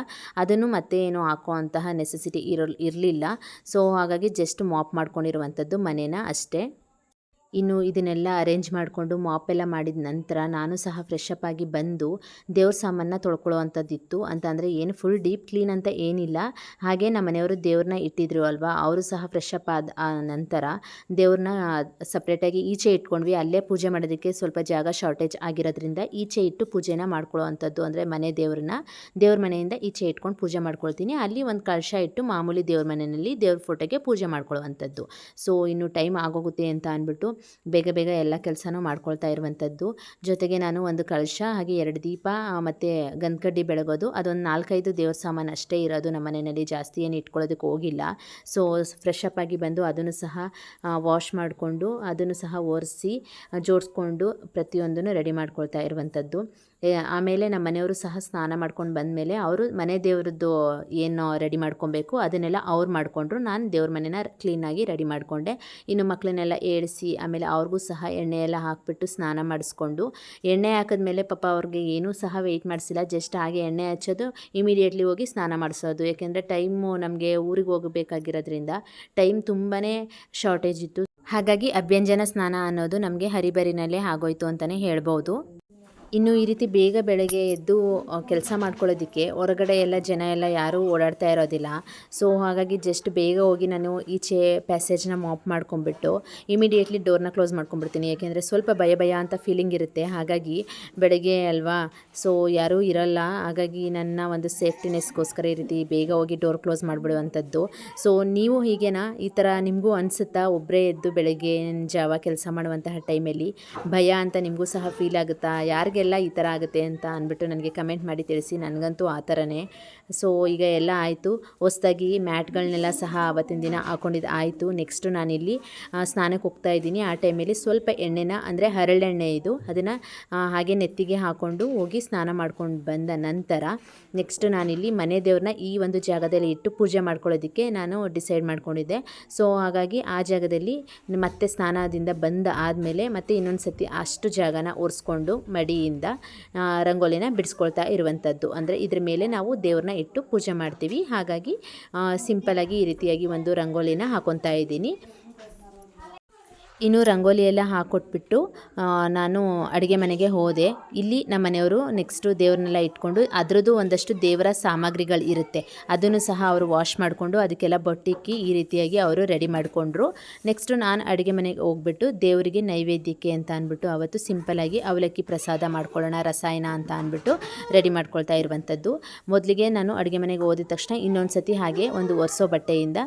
S1: ಅದನ್ನು ಮತ್ತೆ ಏನು ಹಾಕೋ ಅಂತಹ ನೆಸೆಸಿಟಿ ಇರೋ ಇರಲಿಲ್ಲ. ಸೊ ಹಾಗಾಗಿ ಜಸ್ಟ್ ಮಾಪ್ ಮಾಡ್ಕೊಂಡಿರುವಂಥದ್ದು ಮನೇನ ಅಷ್ಟೇ. ಇನ್ನು ಇದನ್ನೆಲ್ಲ ಅರೇಂಜ್ ಮಾಡಿಕೊಂಡು ಮಾಪೆಲ್ಲ ಮಾಡಿದ ನಂತರ ನಾನು ಸಹ ಫ್ರೆಶ್ ಅಪ್ ಆಗಿ ಬಂದು ದೇವ್ರ ಸಾಮಾನ ತೊಳ್ಕೊಳ್ಳೋ ಅಂಥದ್ದಿತ್ತು ಅಂತ ಅಂದರೆ ಏನು ಫುಲ್ ಡೀಪ್ ಕ್ಲೀನ್ ಅಂತ ಏನಿಲ್ಲ. ಹಾಗೆ ನಮ್ಮ ಮನೆಯವರು ದೇವ್ರನ್ನ ಇಟ್ಟಿದ್ರು ಅಲ್ವಾ? ಅವರು ಸಹ ಫ್ರೆಶ್ ಅಪ್ ಆದ ನಂತರ ದೇವ್ರನ್ನ ಸಪ್ರೇಟಾಗಿ ಈಚೆ ಇಟ್ಕೊಂಡ್ವಿ. ಅಲ್ಲೇ ಪೂಜೆ ಮಾಡೋದಕ್ಕೆ ಸ್ವಲ್ಪ ಜಾಗ ಶಾರ್ಟೇಜ್ ಆಗಿರೋದ್ರಿಂದ ಈಚೆ ಇಟ್ಟು ಪೂಜೆನ ಮಾಡ್ಕೊಳ್ಳೋ ಅಂಥದ್ದು ಅಂದರೆ ಮನೆ ದೇವ್ರನ್ನ ದೇವ್ರ ಮನೆಯಿಂದ ಈಚೆ ಇಟ್ಕೊಂಡು ಪೂಜೆ ಮಾಡ್ಕೊಳ್ತೀನಿ. ಅಲ್ಲಿ ಒಂದು ಕಳಶ ಇಟ್ಟು ಮಾಮೂಲಿ ದೇವ್ರ ಮನೆಯಲ್ಲಿ ದೇವ್ರ ಫೋಟೋಗೆ ಪೂಜೆ ಮಾಡ್ಕೊಳ್ಳುವಂಥದ್ದು. ಸೊ ಇನ್ನು ಟೈಮ್ ಆಗೋಗುತ್ತೆ ಅಂತ ಅಂದ್ಬಿಟ್ಟು ಬೇಗ ಬೇಗ ಎಲ್ಲ ಕೆಲಸನೂ ಮಾಡ್ಕೊಳ್ತಾ ಇರುವಂಥದ್ದು. ಜೊತೆಗೆ ನಾನು ಒಂದು ಕಳಶ, ಹಾಗೆ ಎರಡು ದೀಪ ಮತ್ತು ಗಂಧಕಡ್ಡಿ ಬೆಳಗೋದು. ಅದೊಂದು ನಾಲ್ಕೈದು ದೇವ್ರ ಸಾಮಾನು ಅಷ್ಟೇ ಇರೋದು ನಮ್ಮ ಮನೆಯಲ್ಲಿ. ಜಾಸ್ತಿ ಏನು ಇಟ್ಕೊಳ್ಳೋದಕ್ಕೆ ಹೋಗಿಲ್ಲ. ಸೊ ಫ್ರೆಶ್ ಅಪ್ ಆಗಿ ಬಂದು ಅದನ್ನು ಸಹ ವಾಶ್ ಮಾಡಿಕೊಂಡು ಅದನ್ನು ಸಹ ಒರೆಸಿ ಜೋಡಿಸ್ಕೊಂಡು ಪ್ರತಿಯೊಂದನ್ನು ರೆಡಿ ಮಾಡ್ಕೊಳ್ತಾ ಇರುವಂಥದ್ದು. ಆಮೇಲೆ ನಮ್ಮ ಮನೆಯವರು ಸಹ ಸ್ನಾನ ಮಾಡ್ಕೊಂಡು ಬಂದಮೇಲೆ ಅವರು ಮನೆ ದೇವ್ರದ್ದು ಏನು ರೆಡಿ ಮಾಡ್ಕೊಬೇಕು ಅದನ್ನೆಲ್ಲ ಅವ್ರು ಮಾಡಿಕೊಂಡ್ರು. ನಾನು ದೇವ್ರ ಮನೆನ ಕ್ಲೀನಾಗಿ ರೆಡಿ ಮಾಡಿಕೊಂಡೆ. ಇನ್ನು ಮಕ್ಕಳನ್ನೆಲ್ಲ ಏಳಿಸಿ ಆಮೇಲೆ ಅವ್ರಿಗೂ ಸಹ ಎಣ್ಣೆ ಎಲ್ಲ ಹಾಕಿಬಿಟ್ಟು ಸ್ನಾನ ಮಾಡಿಸ್ಕೊಂಡು, ಎಣ್ಣೆ ಹಾಕಿದ್ಮೇಲೆ ಪಾಪ ಅವ್ರಿಗೆ ಏನೂ ಸಹ ವೆಯ್ಟ್ ಮಾಡಿಸಿಲ್ಲ. ಜಸ್ಟ್ ಹಾಗೆ ಎಣ್ಣೆ ಹಚ್ಚೋದು ಇಮಿಡಿಯೇಟ್ಲಿ ಹೋಗಿ ಸ್ನಾನ ಮಾಡಿಸೋದು. ಯಾಕೆಂದರೆ ಟೈಮು ನಮಗೆ ಊರಿಗೆ ಹೋಗಬೇಕಾಗಿರೋದ್ರಿಂದ ಟೈಮ್ ತುಂಬಾ ಶಾರ್ಟೇಜ್ ಇತ್ತು. ಹಾಗಾಗಿ ಅಭ್ಯಂಜನ ಸ್ನಾನ ಅನ್ನೋದು ನಮಗೆ ಹರಿಬರಿನಲ್ಲೇ ಆಗೋಯ್ತು ಅಂತಲೇ ಹೇಳ್ಬೋದು. ಇನ್ನು ಈ ರೀತಿ ಬೇಗ ಬೆಳಗ್ಗೆ ಎದ್ದು ಕೆಲಸ ಮಾಡ್ಕೊಳ್ಳೋದಕ್ಕೆ ಹೊರಗಡೆ ಎಲ್ಲ ಜನ ಎಲ್ಲ ಯಾರೂ ಓಡಾಡ್ತಾ ಇರೋದಿಲ್ಲ. ಸೊ ಹಾಗಾಗಿ ಜಸ್ಟ್ ಬೇಗ ಹೋಗಿ ನಾನು ಈಚೆ ಪ್ಯಾಸೇಜ್ನ ಮಾಪ್ ಮಾಡ್ಕೊಂಬಿಟ್ಟು ಇಮಿಡಿಯೇಟ್ಲಿ ಡೋರ್ನ ಕ್ಲೋಸ್ ಮಾಡ್ಕೊಂಡ್ಬಿಡ್ತೀನಿ. ಯಾಕೆಂದರೆ ಸ್ವಲ್ಪ ಭಯ ಭಯ ಅಂತ ಫೀಲಿಂಗ್ ಇರುತ್ತೆ. ಹಾಗಾಗಿ ಬೆಳಗ್ಗೆ ಅಲ್ವಾ? ಸೊ ಯಾರೂ ಇರಲ್ಲ. ಹಾಗಾಗಿ ನನ್ನ ಒಂದು ಸೇಫ್ಟಿನೆಸ್ಗೋಸ್ಕರ ಈ ರೀತಿ ಬೇಗ ಹೋಗಿ ಡೋರ್ ಕ್ಲೋಸ್ ಮಾಡಿಬಿಡುವಂಥದ್ದು. ಸೊ ನೀವು ಹೀಗೇನಾ? ಈ ಥರ ನಿಮಗೂ ಅನಿಸುತ್ತಾ? ಒಬ್ಬರೇ ಎದ್ದು ಬೆಳಗ್ಗೆ ಜಾವ ಕೆಲಸ ಮಾಡುವಂತಹ ಟೈಮಲ್ಲಿ ಭಯ ಅಂತ ನಿಮಗೂ ಸಹ ಫೀಲ್ ಆಗುತ್ತಾ? ಯಾರಿಗೆಲ್ಲ ಈ ಥರ ಆಗುತ್ತೆ ಅಂತ ಅಂದ್ಬಿಟ್ಟು ನನಗೆ ಕಮೆಂಟ್ ಮಾಡಿ ತಿಳಿಸಿ. ನನಗಂತೂ ಆ ಥರನೇ. ಸೊ ಈಗ ಎಲ್ಲ ಆಯಿತು. ಹೊಸ್ದಾಗಿ ಮ್ಯಾಟ್ಗಳನ್ನೆಲ್ಲ ಸಹ ಆವತ್ತಿನ ದಿನ ಹಾಕೊಂಡಿದ್ದು ಆಯಿತು. ನೆಕ್ಸ್ಟು ನಾನಿಲ್ಲಿ ಸ್ನಾನಕ್ಕೆ ಹೋಗ್ತಾ ಇದ್ದೀನಿ. ಆ ಟೈಮಲ್ಲಿ ಸ್ವಲ್ಪ ಎಣ್ಣೆನ, ಅಂದರೆ ಹರಳೆಣ್ಣೆ ಇದು, ಅದನ್ನು ಹಾಗೆ ನೆತ್ತಿಗೆ ಹಾಕ್ಕೊಂಡು ಹೋಗಿ ಸ್ನಾನ ಮಾಡ್ಕೊಂಡು ಬಂದ ನಂತರ ನೆಕ್ಸ್ಟ್ ನಾನಿಲ್ಲಿ ಮನೆ ದೇವ್ರನ್ನ ಈ ಒಂದು ಜಾಗದಲ್ಲಿ ಇಟ್ಟು ಪೂಜೆ ಮಾಡ್ಕೊಳ್ಳೋದಕ್ಕೆ ನಾನು ಡಿಸೈಡ್ ಮಾಡ್ಕೊಂಡಿದ್ದೆ. ಸೊ ಹಾಗಾಗಿ ಆ ಜಾಗದಲ್ಲಿ ಮತ್ತೆ ಸ್ನಾನದಿಂದ ಬಂದ ಆದಮೇಲೆ ಮತ್ತೆ ಇನ್ನೊಂದು ಸತಿ ಅಷ್ಟು ಜಾಗನ ಒರೆಸ್ಕೊಂಡು ಮಡಿಯಿಂದ ಆ, ರಂಗೋಲಿನ ಬಿಡಿಸ್ಕೊಳ್ತಾ ಇರುವಂಥದ್ದು. ಅಂದರೆ ಇದ್ರ ಮೇಲೆ ನಾವು ದೇವ್ರನ್ನ ಇಟ್ಟು ಪೂಜೆ ಮಾಡ್ತೀವಿ. ಹಾಗಾಗಿ ಸಿಂಪಲಾಗಿ ಈ ರೀತಿಯಾಗಿ ಒಂದು ರಂಗೋಲಿನ ಹಾಕೊತಾ ಇದ್ದೀನಿ. ಇನ್ನು ರಂಗೋಲಿ ಎಲ್ಲ ಹಾಕ್ಕೊಟ್ಬಿಟ್ಟು ನಾನು ಅಡುಗೆ ಮನೆಗೆ ಹೋದೆ. ಇಲ್ಲಿ ನಮ್ಮ ಮನೆಯವರು ನೆಕ್ಸ್ಟು ದೇವ್ರನ್ನೆಲ್ಲ ಇಟ್ಕೊಂಡು ಅದರದ್ದು ಒಂದಷ್ಟು ದೇವರ ಸಾಮಗ್ರಿಗಳು ಇರುತ್ತೆ. ಅದನ್ನು ಸಹ ಅವರು ವಾಶ್ ಮಾಡಿಕೊಂಡು ಅದಕ್ಕೆಲ್ಲ ಬೊಟ್ಟಿಕ್ಕಿ ಈ ರೀತಿಯಾಗಿ ಅವರು ರೆಡಿ ಮಾಡಿಕೊಂಡ್ರು. ನೆಕ್ಸ್ಟು ನಾನು ಅಡುಗೆ ಮನೆಗೆ ಹೋಗ್ಬಿಟ್ಟು ದೇವರಿಗೆ ನೈವೇದ್ಯಕ್ಕೆ ಅಂತ ಅಂದ್ಬಿಟ್ಟು ಅವತ್ತು ಸಿಂಪಲಾಗಿ ಅವಲಕ್ಕಿ ಪ್ರಸಾದ ಮಾಡ್ಕೊಳ್ಳೋಣ, ರಸಾಯನ ಅಂತ ಅಂದ್ಬಿಟ್ಟು ರೆಡಿ ಮಾಡ್ಕೊಳ್ತಾ ಇರುವಂಥದ್ದು. ಮೊದಲಿಗೆ ನಾನು ಅಡುಗೆ ಮನೆಗೆ ಹೋದಿದ ತಕ್ಷಣ ಇನ್ನೊಂದು ಸತಿ ಹಾಗೆ ಒಂದು ಒರೆಸೋ ಬಟ್ಟೆಯಿಂದ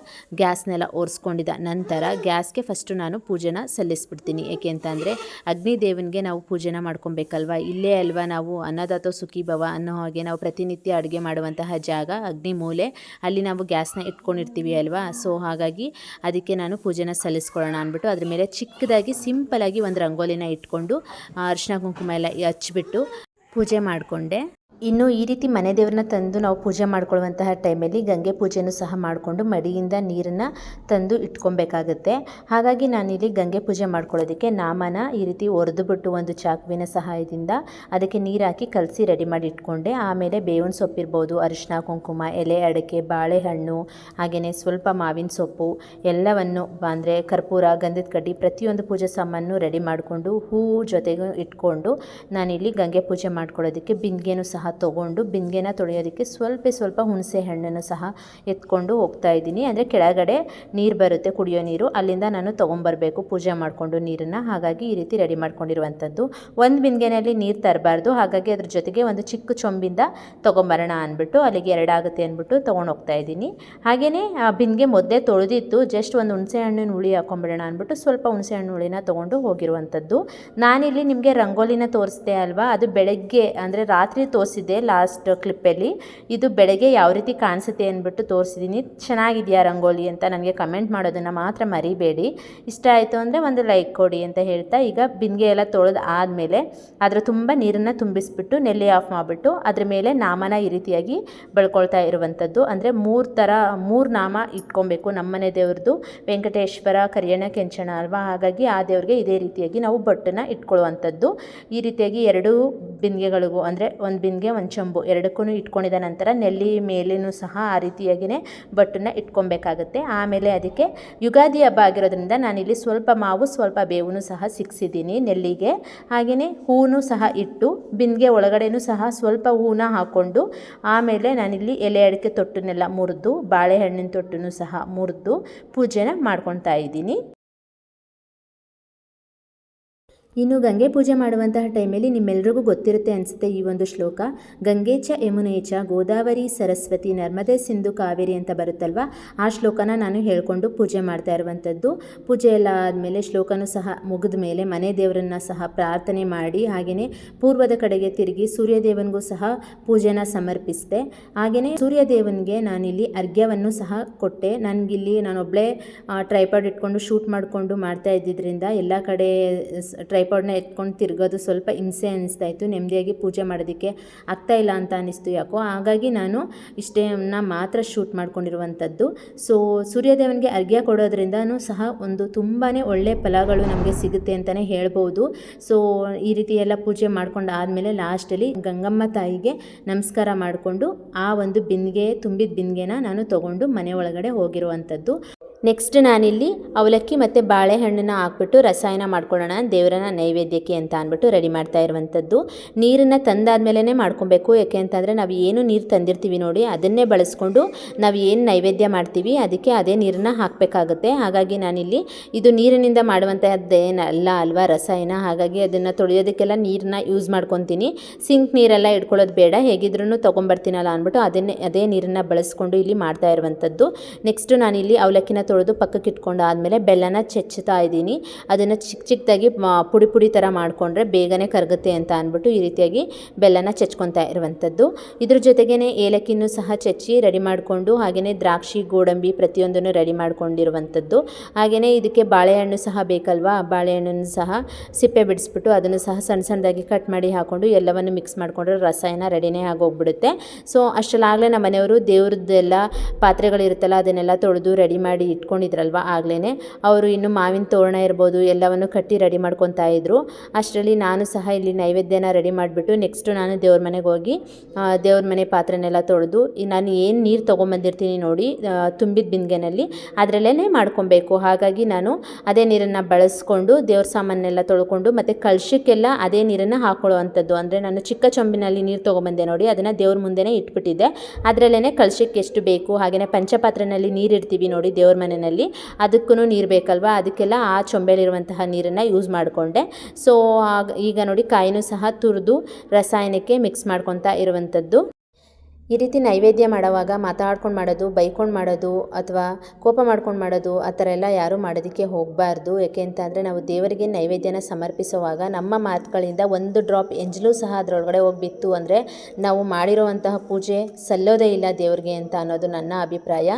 S1: ಗ್ಯಾಸ್ನೆಲ್ಲ ಒರೆಸ್ಕೊಂಡಿದ್ದ ನಂತರ ಗ್ಯಾಸ್ಗೆ ಫಸ್ಟು ನಾನು ಪೂಜೆನ ಸಲ್ಲಿಸ್ಬಿಡ್ತೀನಿ. ಏಕೆ ಅಂತ ಅಂದರೆ ಅಗ್ನಿ ದೇವನಿಗೆ ನಾವು ಪೂಜೆನ ಮಾಡ್ಕೊಬೇಕಲ್ವ? ಇಲ್ಲೇ ಅಲ್ವಾ ನಾವು ಅನ್ನದಾತ ಸುಖಿ ಭವ ಅನ್ನೋ ಹಾಗೆ ನಾವು ಪ್ರತಿನಿತ್ಯ ಅಡುಗೆ ಮಾಡುವಂತಹ ಜಾಗ, ಅಗ್ನಿ ಮೂಲೆ. ಅಲ್ಲಿ ನಾವು ಗ್ಯಾಸ್ನ ಇಟ್ಕೊಂಡಿರ್ತೀವಿ ಅಲ್ವಾ? ಸೊ ಹಾಗಾಗಿ ಅದಕ್ಕೆ ನಾನು ಪೂಜೆನ ಸಲ್ಲಿಸ್ಕೊಳ್ಳೋಣ ಅಂದ್ಬಿಟ್ಟು, ಅದ್ರ ಮೇಲೆ ಚಿಕ್ಕದಾಗಿ ಸಿಂಪಲಾಗಿ ಒಂದು ರಂಗೋಲಿನ ಇಟ್ಕೊಂಡು ಅರಿಶಿನ ಕುಂಕುಮ ಎಲ್ಲ ಹಚ್ಚಿಬಿಟ್ಟು ಪೂಜೆ ಮಾಡಿಕೊಂಡೆ. ಇನ್ನು ಈ ರೀತಿ ಮನೆ ದೇವ್ರನ್ನ ತಂದು ನಾವು ಪೂಜೆ ಮಾಡ್ಕೊಳ್ಳುವಂತಹ ಟೈಮಲ್ಲಿ ಗಂಗೆ ಪೂಜೆಯನ್ನು ಸಹ ಮಾಡಿಕೊಂಡು ಮಡಿಯಿಂದ ನೀರನ್ನು ತಂದು ಇಟ್ಕೊಬೇಕಾಗುತ್ತೆ. ಹಾಗಾಗಿ ನಾನಿಲ್ಲಿ ಗಂಗೆ ಪೂಜೆ ಮಾಡ್ಕೊಳ್ಳೋದಕ್ಕೆ ನಾಮನ ಈ ರೀತಿ ಒರೆದುಬಿಟ್ಟು ಒಂದು ಚಾಕುವಿನ ಸಹಾಯದಿಂದ ಅದಕ್ಕೆ ನೀರು ಹಾಕಿ ಕಲಸಿ ರೆಡಿ ಮಾಡಿ ಇಟ್ಕೊಂಡೆ. ಆಮೇಲೆ ಬೇವಿನ ಸೊಪ್ಪಿರ್ಬೋದು ಅರಿಶಿನ ಕುಂಕುಮ, ಎಲೆ, ಅಡಿಕೆ, ಬಾಳೆಹಣ್ಣು, ಹಾಗೆಯೇ ಸ್ವಲ್ಪ ಮಾವಿನ ಸೊಪ್ಪು ಎಲ್ಲವನ್ನು ಅಂದರೆ ಕರ್ಪೂರ, ಗಂಧದ ಕಡ್ಡಿ ಪ್ರತಿಯೊಂದು ಪೂಜೆ ಸಾಮಾನು ರೆಡಿ ಮಾಡಿಕೊಂಡು ಹೂವು ಜೊತೆಗೂ ಇಟ್ಕೊಂಡು ನಾನಿಲ್ಲಿ ಗಂಗೆ ಪೂಜೆ ಮಾಡ್ಕೊಳ್ಳೋದಕ್ಕೆ ಬಿಂದಿಗೆನೂ ಸಹ ತೊಗೊಂಡು ಬಿಂದಿಗೆನ ತೊಳೆಯೋದಕ್ಕೆ ಸ್ವಲ್ಪ ಸ್ವಲ್ಪ ಹುಣಸೆ ಹಣ್ಣನ್ನು ಸಹ ಎತ್ಕೊಂಡು ಹೋಗ್ತಾ ಇದ್ದೀನಿ. ಅಂದರೆ ಕೆಳಗಡೆ ನೀರು ಬರುತ್ತೆ, ಕುಡಿಯೋ ನೀರು. ಅಲ್ಲಿಂದ ನಾನು ತೊಗೊಂಬರಬೇಕು ಪೂಜೆ ಮಾಡಿಕೊಂಡು ನೀರನ್ನು. ಹಾಗಾಗಿ ಈ ರೀತಿ ರೆಡಿ ಮಾಡ್ಕೊಂಡಿರುವಂಥದ್ದು. ಒಂದು ಬಿಂದಿಗೆನಲ್ಲಿ ನೀರು ತರಬಾರ್ದು. ಹಾಗಾಗಿ ಅದ್ರ ಜೊತೆಗೆ ಒಂದು ಚಿಕ್ಕ ಚೊಂಬಿಂದ ತೊಗೊಂಬರೋಣ ಅಂದ್ಬಿಟ್ಟು ಅಲ್ಲಿಗೆ ಎರಡಾಗುತ್ತೆ ಅಂದ್ಬಿಟ್ಟು ತೊಗೊಂಡು ಹೋಗ್ತಾ ಇದ್ದೀನಿ. ಹಾಗೆಯೇ ಆ, ಬಿಂದಿಗೆ ಮೊದಲೇ ತೊಳೆದಿತ್ತು. ಜಸ್ಟ್ ಒಂದು ಹುಣಸೆ ಹಣ್ಣಿನ ಹುಳಿ ಹಾಕೊಂಬಿಡೋಣ ಅಂದ್ಬಿಟ್ಟು ಸ್ವಲ್ಪ ಹುಣಸೆ ಹಣ್ಣು ಹುಳಿನ ತೊಗೊಂಡು ಹೋಗಿರುವಂಥದ್ದು. ನಾನಿಲ್ಲಿ ನಿಮಗೆ ರಂಗೋಲಿನ ತೋರಿಸ್ದೆ ಅಲ್ವಾ? ಅದು ಬೆಳಗ್ಗೆ, ಅಂದರೆ ರಾತ್ರಿ ತೋರಿಸಿದ್ದೆ ಲಾಸ್ಟ್ ಕ್ಲಿಪ್ಪಲ್ಲಿ. ಇದು ಬೆಳಗ್ಗೆ ಯಾವ ರೀತಿ ಕಾಣಿಸುತ್ತೆ ಅಂದ್ಬಿಟ್ಟು ತೋರಿಸಿದ್ದೀನಿ ಚೆನ್ನಾಗಿದೆಯಾ ರಂಗೋಲಿ ಅಂತ ನನಗೆ ಕಮೆಂಟ್ ಮಾಡೋದನ್ನು ಮಾತ್ರ ಮರಿಬೇಡಿ. ಇಷ್ಟ ಆಯಿತು ಅಂದರೆ ಒಂದು ಲೈಕ್ ಕೊಡಿ ಅಂತ ಹೇಳ್ತಾ ಈಗ ಬಿಂದಿಗೆ ಎಲ್ಲ ತೊಳೆದು ಆದಮೇಲೆ ಅದರ ತುಂಬ ನೀರನ್ನು ತುಂಬಿಸ್ಬಿಟ್ಟು ನೆಲ್ಲಿ ಆಫ್ ಮಾಡಿಬಿಟ್ಟು ಅದ್ರ ಮೇಲೆ ನಾಮನ ಈ ರೀತಿಯಾಗಿ ಬೆಳ್ಕೊಳ್ತಾ ಇರುವಂಥದ್ದು. ಅಂದರೆ ಮೂರು ಥರ, ಮೂರು ನಾಮ ಇಟ್ಕೊಬೇಕು ನಮ್ಮನೆ ದೇವ್ರದ್ದು. ವೆಂಕಟೇಶ್ವರ ಕರಿಯಣ ಕೆಂಚಣ ಅಲ್ವಾ? ಹಾಗಾಗಿ ಆ ದೇವ್ರಿಗೆ ಇದೇ ರೀತಿಯಾಗಿ ನಾವು ಬಟ್ಟನ್ನು ಇಟ್ಕೊಳ್ಳುವಂಥದ್ದು. ಈ ರೀತಿಯಾಗಿ ಎರಡು ಬಿಂದಿಗೆಗಳಿಗೂ, ಅಂದರೆ ಒಂದು ಬಿಂದಿಗೆ ಒಂದು ಚಂಬು ಎರಡಕ್ಕೂ ಇಟ್ಕೊಂಡಿದ ನಂತರ ನೆಲ್ಲಿ ಮೇಲೇನೂ ಸಹ ಆ ರೀತಿಯಾಗಿಯೇ ಬಟ್ಟನ್ನ ಇಟ್ಕೊಬೇಕಾಗುತ್ತೆ. ಆಮೇಲೆ ಅದಕ್ಕೆ ಯುಗಾದಿ ಹಬ್ಬ ಆಗಿರೋದ್ರಿಂದ ನಾನಿಲ್ಲಿ ಸ್ವಲ್ಪ ಮಾವು, ಸ್ವಲ್ಪ ಬೇವು ಸಹ ಸಿಕ್ಸಿದ್ದೀನಿ ನೆಲ್ಲಿಗೆ. ಹಾಗೆಯೇ ಹೂವು ಸಹ ಇಟ್ಟು ಬಿಂದಿಗೆ ಒಳಗಡೆನೂ ಸಹ ಸ್ವಲ್ಪ ಹೂವನ್ನ ಹಾಕ್ಕೊಂಡು ಆಮೇಲೆ ನಾನಿಲ್ಲಿ ಎಲೆ ಅಡಿಕೆ ತೊಟ್ಟನ್ನೆಲ್ಲ ಮುರಿದು, ಬಾಳೆಹಣ್ಣಿನ ತೊಟ್ಟನ್ನು ಸಹ ಮುರಿದು ಪೂಜೆನ ಮಾಡ್ಕೊತಾ ಇದ್ದೀನಿ. ಇನ್ನು ಗಂಗೆ ಪೂಜೆ ಮಾಡುವಂತಹ ಟೈಮಲ್ಲಿ ನಿಮ್ಮೆಲ್ಲರಿಗೂ ಗೊತ್ತಿರುತ್ತೆ ಅನಿಸುತ್ತೆ ಈ ಒಂದು ಶ್ಲೋಕ. ಗಂಗೇಚ ಯಮುನೇಚ ಗೋದಾವರಿ ಸರಸ್ವತಿ ನರ್ಮದೆ ಸಿಂಧು ಕಾವೇರಿ ಅಂತ ಬರುತ್ತಲ್ವ? ಆ ಶ್ಲೋಕನ ನಾನು ಹೇಳಿಕೊಂಡು ಪೂಜೆ ಮಾಡ್ತಾ ಇರುವಂಥದ್ದು. ಪೂಜೆ ಎಲ್ಲ ಆದಮೇಲೆ ಶ್ಲೋಕನೂ ಸಹ ಮುಗಿದ ಮೇಲೆ ಮನೆ ದೇವರನ್ನ ಸಹ ಪ್ರಾರ್ಥನೆ ಮಾಡಿ ಹಾಗೆಯೇ ಪೂರ್ವದ ಕಡೆಗೆ ತಿರುಗಿ ಸೂರ್ಯದೇವನಿಗೂ ಸಹ ಪೂಜೆನ ಸಮರ್ಪಿಸಿದೆ. ಹಾಗೆಯೇ ಸೂರ್ಯದೇವನಿಗೆ ನಾನಿಲ್ಲಿ ಅರ್ಘ್ಯವನ್ನು ಸಹ ಕೊಟ್ಟೆ. ನನಗಿಲ್ಲಿ ನಾನೊಬ್ಬಳೇ ಟ್ರೈಪಾಡ್ ಇಟ್ಕೊಂಡು ಶೂಟ್ ಮಾಡಿಕೊಂಡು ಮಾಡ್ತಾ ಇದ್ದಿದ್ದರಿಂದ ಎಲ್ಲ ಕಡೆ ಟ್ರೈಪಾಡ್ನ ಎತ್ಕೊಂಡು ತಿರ್ಗೋದು ಸ್ವಲ್ಪ ಹಿಂಸೆ ಅನಿಸ್ತಾ ಇತ್ತು. ನೆಮ್ಮದಿಯಾಗಿ ಪೂಜೆ ಮಾಡೋದಕ್ಕೆ ಆಗ್ತಾ ಇಲ್ಲ ಅಂತ ಅನ್ನಿಸ್ತು ಯಾಕೋ. ಹಾಗಾಗಿ ನಾನು ಇಷ್ಟೇನ ಮಾತ್ರ ಶೂಟ್ ಮಾಡ್ಕೊಂಡಿರುವಂಥದ್ದು. ಸೊ, ಸೂರ್ಯದೇವನಿಗೆ ಅರ್ಘ್ಯ ಕೊಡೋದ್ರಿಂದನೂ ಸಹ ಒಂದು ತುಂಬಾ ಒಳ್ಳೆ ಫಲಗಳು ನಮಗೆ ಸಿಗುತ್ತೆ ಅಂತಲೇ ಹೇಳ್ಬೋದು. ಸೊ, ಈ ರೀತಿ ಎಲ್ಲ ಪೂಜೆ ಮಾಡ್ಕೊಂಡು ಆದಮೇಲೆ ಲಾಸ್ಟಲ್ಲಿ ಗಂಗಮ್ಮ ತಾಯಿಗೆ ನಮಸ್ಕಾರ ಮಾಡಿಕೊಂಡು ಆ ಒಂದು ಬಿಂದಿಗೆ, ತುಂಬಿದ ಬಿಂದಿಗೆನ ನಾನು ತಗೊಂಡು ಮನೆ ಒಳಗಡೆ ಹೋಗಿರುವಂಥದ್ದು. ನೆಕ್ಸ್ಟ್ ನಾನಿಲ್ಲಿ ಅವಲಕ್ಕಿ ಮತ್ತು ಬಾಳೆಹಣ್ಣನ್ನ ಹಾಕ್ಬಿಟ್ಟು ರಸಾಯನ ಮಾಡ್ಕೊಳ್ಳೋಣ, ದೇವರನ್ನ ನೈವೇದ್ಯಕ್ಕೆ ಅಂತ ಅಂದ್ಬಿಟ್ಟು ರೆಡಿ ಮಾಡ್ತಾ ಇರುವಂಥದ್ದು. ನೀರನ್ನು ತಂದಾದ್ಮೇಲೆ ಮಾಡ್ಕೊಬೇಕು, ಯಾಕೆ ಅಂತಂದರೆ ನಾವು ಏನು ನೀರು ತಂದಿರ್ತೀವಿ ನೋಡಿ, ಅದನ್ನೇ ಬಳಸ್ಕೊಂಡು ನಾವು ಏನು ನೈವೇದ್ಯ ಮಾಡ್ತೀವಿ, ಅದಕ್ಕೆ ಅದೇ ನೀರನ್ನ ಹಾಕಬೇಕಾಗುತ್ತೆ. ಹಾಗಾಗಿ ನಾನಿಲ್ಲಿ ಇದು ನೀರಿನಿಂದ ಮಾಡುವಂತಹದ್ದೇನಲ್ಲ ಅಲ್ವಾ, ರಸಾಯನ. ಹಾಗಾಗಿ ಅದನ್ನು ತೊಳೆಯೋದಕ್ಕೆಲ್ಲ ನೀರನ್ನ ಯೂಸ್ ಮಾಡ್ಕೊತೀನಿ. ಸಿಂಕ್ ನೀರೆಲ್ಲ ಇಟ್ಕೊಳ್ಳೋದು ಬೇಡ ಹೇಗಿದ್ರೂ ತೊಗೊಂಬರ್ತೀನಲ್ಲ ಅಂದ್ಬಿಟ್ಟು ಅದನ್ನೇ, ಅದೇ ನೀರನ್ನು ಬಳಸ್ಕೊಂಡು ಇಲ್ಲಿ ಮಾಡ್ತಾ ಇರುವಂಥದ್ದು. ನೆಕ್ಸ್ಟು ನಾನಿಲ್ಲಿ ಅವಲಕ್ಕಿನ ತೊಳೆದು ಪಕ್ಕಕ್ಕೆ ಇಟ್ಕೊಂಡು ಆದಮೇಲೆ ಬೆಲ್ಲನ ಚೆಚ್ಚುತ್ತಾ ಇದ್ದೀನಿ. ಅದನ್ನು ಚಿಕ್ಕ ಚಿಕ್ಕದಾಗಿ ಪುಡಿ ಪುಡಿ ಥರ ಮಾಡಿಕೊಂಡ್ರೆ ಬೇಗನೆ ಕರಗುತ್ತೆ ಅಂತ ಅಂದ್ಬಿಟ್ಟು ಈ ರೀತಿಯಾಗಿ ಬೆಲ್ಲನ ಚೆಚ್ಕೊತಾ ಇರುವಂಥದ್ದು. ಇದ್ರ ಜೊತೆಗೇ ಏಲಕ್ಕಿನೂ ಸಹ ಚೆಚ್ಚಿ ರೆಡಿ ಮಾಡಿಕೊಂಡು ಹಾಗೆಯೇ ದ್ರಾಕ್ಷಿ, ಗೋಡಂಬಿ ಪ್ರತಿಯೊಂದನ್ನು ರೆಡಿ ಮಾಡ್ಕೊಂಡಿರುವಂಥದ್ದು. ಹಾಗೆಯೇ ಇದಕ್ಕೆ ಬಾಳೆಹಣ್ಣು ಸಹ ಬೇಕಲ್ವಾ? ಬಾಳೆಹಣ್ಣನ್ನು ಸಹ ಸಿಪ್ಪೆ ಬಿಡಿಸ್ಬಿಟ್ಟು ಅದನ್ನು ಸಹ ಸಣ್ಣ ಸಣ್ಣದಾಗಿ ಕಟ್ ಮಾಡಿ ಹಾಕ್ಕೊಂಡು ಎಲ್ಲವನ್ನು ಮಿಕ್ಸ್ ಮಾಡಿಕೊಂಡ್ರೆ ರಸಾಯನ ರೆಡಿನೇ ಆಗೋಗ್ಬಿಡುತ್ತೆ. ಸೊ ಅಷ್ಟರಲ್ಲಾಗಲೇ ನಮ್ಮ ಮನೆಯವರು ದೇವ್ರದ್ದೆಲ್ಲ ಪಾತ್ರೆಗಳಿರುತ್ತಲ್ಲ, ಅದನ್ನೆಲ್ಲ ತೊಳೆದು ರೆಡಿ ಮಾಡಿ ಇಟ್ಕೊಂಡಿದ್ರಲ್ವ ಆಗ್ಲೇ ಅವರು ಇನ್ನು ಮಾವಿನ ತೋರಣ ಇರ್ಬೋದು, ಎಲ್ಲವನ್ನು ಕಟ್ಟಿ ರೆಡಿ ಮಾಡ್ಕೊತಾ ಇದ್ರು. ಅಷ್ಟರಲ್ಲಿ ನಾನು ಸಹ ಇಲ್ಲಿ ನೈವೇದ್ಯನ ರೆಡಿ ಮಾಡಿಬಿಟ್ಟು ನೆಕ್ಸ್ಟು ನಾನು ದೇವ್ರ ಮನೆಗೆ ಹೋಗಿ ದೇವ್ರ ಮನೆ ಪಾತ್ರೆನೆಲ್ಲ ತೊಳೆದು ನಾನು ಏನು ನೀರು ತೊಗೊಂಬಂದಿರ್ತೀನಿ ನೋಡಿ ತುಂಬಿದ ಬಿಂದಿಗೆನಲ್ಲಿ ಅದರಲ್ಲೇ ಮಾಡ್ಕೊಬೇಕು. ಹಾಗಾಗಿ ನಾನು ಅದೇ ನೀರನ್ನು ಬಳಸ್ಕೊಂಡು ದೇವ್ರ ಸಾಮಾನೆಲ್ಲ ತೊಳ್ಕೊಂಡು ಮತ್ತು ಕಳಶಕ್ಕೆಲ್ಲ ಅದೇ ನೀರನ್ನು ಹಾಕೊಳ್ಳೋ ಅಂಥದ್ದು ಅಂದರೆ ನಾನು ಚಿಕ್ಕ ಚೊಂಬಿನಲ್ಲಿ ನೀರು ತೊಗೊಂಬಂದೆ ನೋಡಿ, ಅದನ್ನು ದೇವ್ರ ಮುಂದೆನೇ ಇಟ್ಬಿಟ್ಟಿದ್ದೆ. ಅದರಲ್ಲೇ ಕಳಶಕ್ಕೆ ಎಷ್ಟು ಬೇಕು. ಹಾಗೆಯೇ ಪಂಚಪಾತ್ರೆನಲ್ಲಿ ನೀರು ನೋಡಿ ದೇವ್ರ ಮನೆಯಲ್ಲಿ ಅದಕ್ಕೂ ನೀರು ಬೇಕಲ್ವಾ? ಅದಕ್ಕೆಲ್ಲ ಆ ಚೊಂಬೆಲಿರುವಂತಹ ನೀರನ್ನು ಯೂಸ್ ಮಾಡಿಕೊಂಡೆ. ಸೊ ಈಗ ನೋಡಿ ಕಾಯಿನೂ ಸಹ ತುರಿದು ರಸಾಯನಕ್ಕೆ ಮಿಕ್ಸ್ ಮಾಡ್ಕೊತಾ ಇರುವಂಥದ್ದು. ಈ ರೀತಿ ನೈವೇದ್ಯ ಮಾಡೋವಾಗ ಮಾತಾಡ್ಕೊಂಡು ಮಾಡೋದು, ಬೈಕೊಂಡು ಮಾಡೋದು ಅಥವಾ ಕೋಪ ಮಾಡ್ಕೊಂಡು ಮಾಡೋದು, ಆ ಥರ ಎಲ್ಲ ಯಾರೂ ಮಾಡೋದಕ್ಕೆ ಹೋಗಬಾರ್ದು. ಯಾಕೆ ಅಂತಂದರೆ ನಾವು ದೇವರಿಗೆ ನೈವೇದ್ಯನ ಸಮರ್ಪಿಸುವಾಗ ನಮ್ಮ ಮಾತುಗಳಿಂದ ಒಂದು ಡ್ರಾಪ್ ಎಂಜಲು ಸಹ ಅದರೊಳಗಡೆ ಹೋಗಿ ಬಿತ್ತು ಅಂದರೆ ನಾವು ಮಾಡಿರುವಂತಹ ಪೂಜೆ ಸಲ್ಲೋದೇ ಇಲ್ಲ ದೇವರಿಗೆ ಅಂತ ಅನ್ನೋದು ನನ್ನ ಅಭಿಪ್ರಾಯ.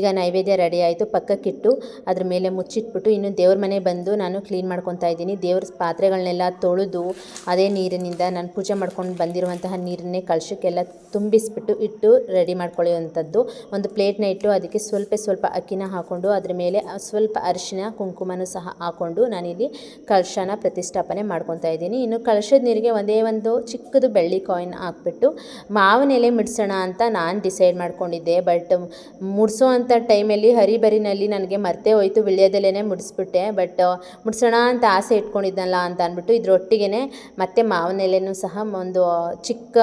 S1: ಈಗ ನೈವೇದ್ಯ ರೆಡಿ ಆಯಿತು, ಪಕ್ಕಕ್ಕಿಟ್ಟು ಅದ್ರ ಮೇಲೆ ಮುಚ್ಚಿಟ್ಬಿಟ್ಟು ಇನ್ನು ದೇವ್ರ ಮನೆ ಬಂದು ನಾನು ಕ್ಲೀನ್ ಮಾಡ್ಕೊತಾ ಇದ್ದೀನಿ. ದೇವ್ರ ಪಾತ್ರೆಗಳನ್ನೆಲ್ಲ ತೊಳೆದು ಅದೇ ನೀರಿನಿಂದ ನಾನು ಪೂಜೆ ಮಾಡ್ಕೊಂಡು ಬಂದಿರುವಂತಹ ನೀರನ್ನೇ ಕಳಶಕ್ಕೆಲ್ಲ ತುಂಬಿಸ್ಬಿಟ್ಟು ಇಟ್ಟು ರೆಡಿ ಮಾಡ್ಕೊಳ್ಳೋವಂಥದ್ದು. ಒಂದು ಪ್ಲೇಟ್ನ ಇಟ್ಟು ಅದಕ್ಕೆ ಸ್ವಲ್ಪ ಸ್ವಲ್ಪ ಅಕ್ಕಿನ ಹಾಕ್ಕೊಂಡು ಅದ್ರ ಮೇಲೆ ಸ್ವಲ್ಪ ಅರಿಶಿನ, ಕುಂಕುಮನೂ ಸಹ ಹಾಕ್ಕೊಂಡು ನಾನಿಲ್ಲಿ ಕಳಶನ ಪ್ರತಿಷ್ಠಾಪನೆ ಮಾಡ್ಕೊತಾ ಇದ್ದೀನಿ. ಇನ್ನು ಕಳಶದ ನೀರಿಗೆ ಒಂದೇ ಒಂದು ಚಿಕ್ಕದು ಬೆಳ್ಳಿ ಕಾಯಿನ್ ಹಾಕ್ಬಿಟ್ಟು ಮಾವಿನ ಎಲೆ ಮಿಡ್ಸೋಣ ಅಂತ ನಾನು ಡಿಸೈಡ್ ಮಾಡ್ಕೊಂಡಿದ್ದೆ. ಬಟ್ ಮುಡಿಸೋ ಅಂಥ ಟೈಮಲ್ಲಿ ಹರಿಬರಿನಲ್ಲಿ ನನಗೆ ಮರ್ತೇ ಹೋಯ್ತು. ವಿಳ್ಯದಲ್ಲೇ ಮುಡಿಸ್ಬಿಟ್ಟೆ. ಬಟ್ ಮುಡ್ಸೋಣ ಅಂತ ಆಸೆ ಇಟ್ಕೊಂಡಿದ್ದಲ್ಲ ಅಂತ ಅಂದ್ಬಿಟ್ಟು ಇದ್ರೊಟ್ಟಿಗೆ ಮತ್ತೆ ಮಾವಿನ ಎಲೆನೂ ಸಹ ಒಂದು ಚಿಕ್ಕ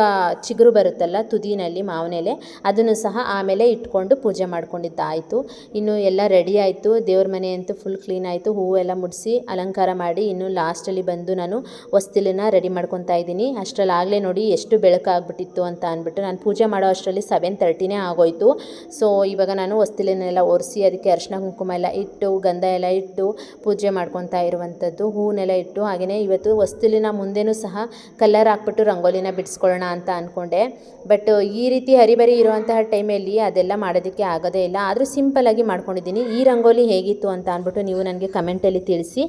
S1: ಚಿಗುರು ಬರುತ್ತಲ್ಲ, ತುದಿನಲ್ಲಿ ಮಾವಿನ ಎಲೆ ಅದನ್ನು ಸಹ ಆಮೇಲೆ ಇಟ್ಕೊಂಡು ಪೂಜೆ ಮಾಡ್ಕೊಂಡಿದ್ದಾಯಿತು. ಇನ್ನು ಎಲ್ಲ ರೆಡಿ ಆಯಿತು. ದೇವ್ರ ಮನೆ ಅಂತೂ ಫುಲ್ ಕ್ಲೀನ್ ಆಯಿತು. ಹೂವೆಲ್ಲ ಮುಡಿಸಿ ಅಲಂಕಾರ ಮಾಡಿ ಇನ್ನು ಲಾಸ್ಟಲ್ಲಿ ಬಂದು ನಾನು ವಸ್ತಿಲನ್ನ ರೆಡಿ ಮಾಡ್ಕೊತಾ ಇದ್ದೀನಿ. ಅಷ್ಟರಲ್ಲಿ ಆಗಲೇ ನೋಡಿ ಎಷ್ಟು ಬೆಳಕಾಗ್ಬಿಟ್ಟಿತ್ತು ಅಂತ ಅಂದ್ಬಿಟ್ಟು ನಾನು ಪೂಜೆ ಮಾಡೋ ಅಷ್ಟರಲ್ಲಿ ಸೆವೆನ್ ತರ್ಟಿನೇ ಆಗೋಯ್ತು. ಸೊ ಇವಾಗ ನಾನು ಹೊಸ್ತಿಲನ್ನೆಲ್ಲ ಒರೆಸಿ ಅದಕ್ಕೆ ಅರಿಶಿನ ಕುಂಕುಮ ಎಲ್ಲ ಇಟ್ಟು, ಗಂಧ ಎಲ್ಲ ಇಟ್ಟು ಪೂಜೆ ಮಾಡ್ಕೊತಾ ಇರುವಂಥದ್ದು. ಹೂವನ್ನೆಲ್ಲ ಇಟ್ಟು ಹಾಗೆಯೇ ಇವತ್ತು ವಸ್ತಿಲಿನ ಮುಂದೆನೂ ಸಹ ಕಲರ್ ಹಾಕ್ಬಿಟ್ಟು ರಂಗೋಲಿನ ಬಿಡಿಸ್ಕೊಳ್ಳೋಣ ಅಂತ ಅಂದ್ಕೊಂಡೆ. ಬಟ್ ಈ ರೀತಿ ಹರಿಬರಿ ಇರುವಂತಹ ಟೈಮಲ್ಲಿ ಅದೆಲ್ಲ ಮಾಡೋದಕ್ಕೆ ಆಗೋದೇ ಇಲ್ಲ. ಆದರೂ ಸಿಂಪಲ್ಲಾಗಿ ಮಾಡ್ಕೊಂಡಿದ್ದೀನಿ. ಈ ರಂಗೋಲಿ ಹೇಗಿತ್ತು ಅಂತ ಅಂದ್ಬಿಟ್ಟು ನೀವು ನನಗೆ ಕಮೆಂಟಲ್ಲಿ ತಿಳಿಸಿ.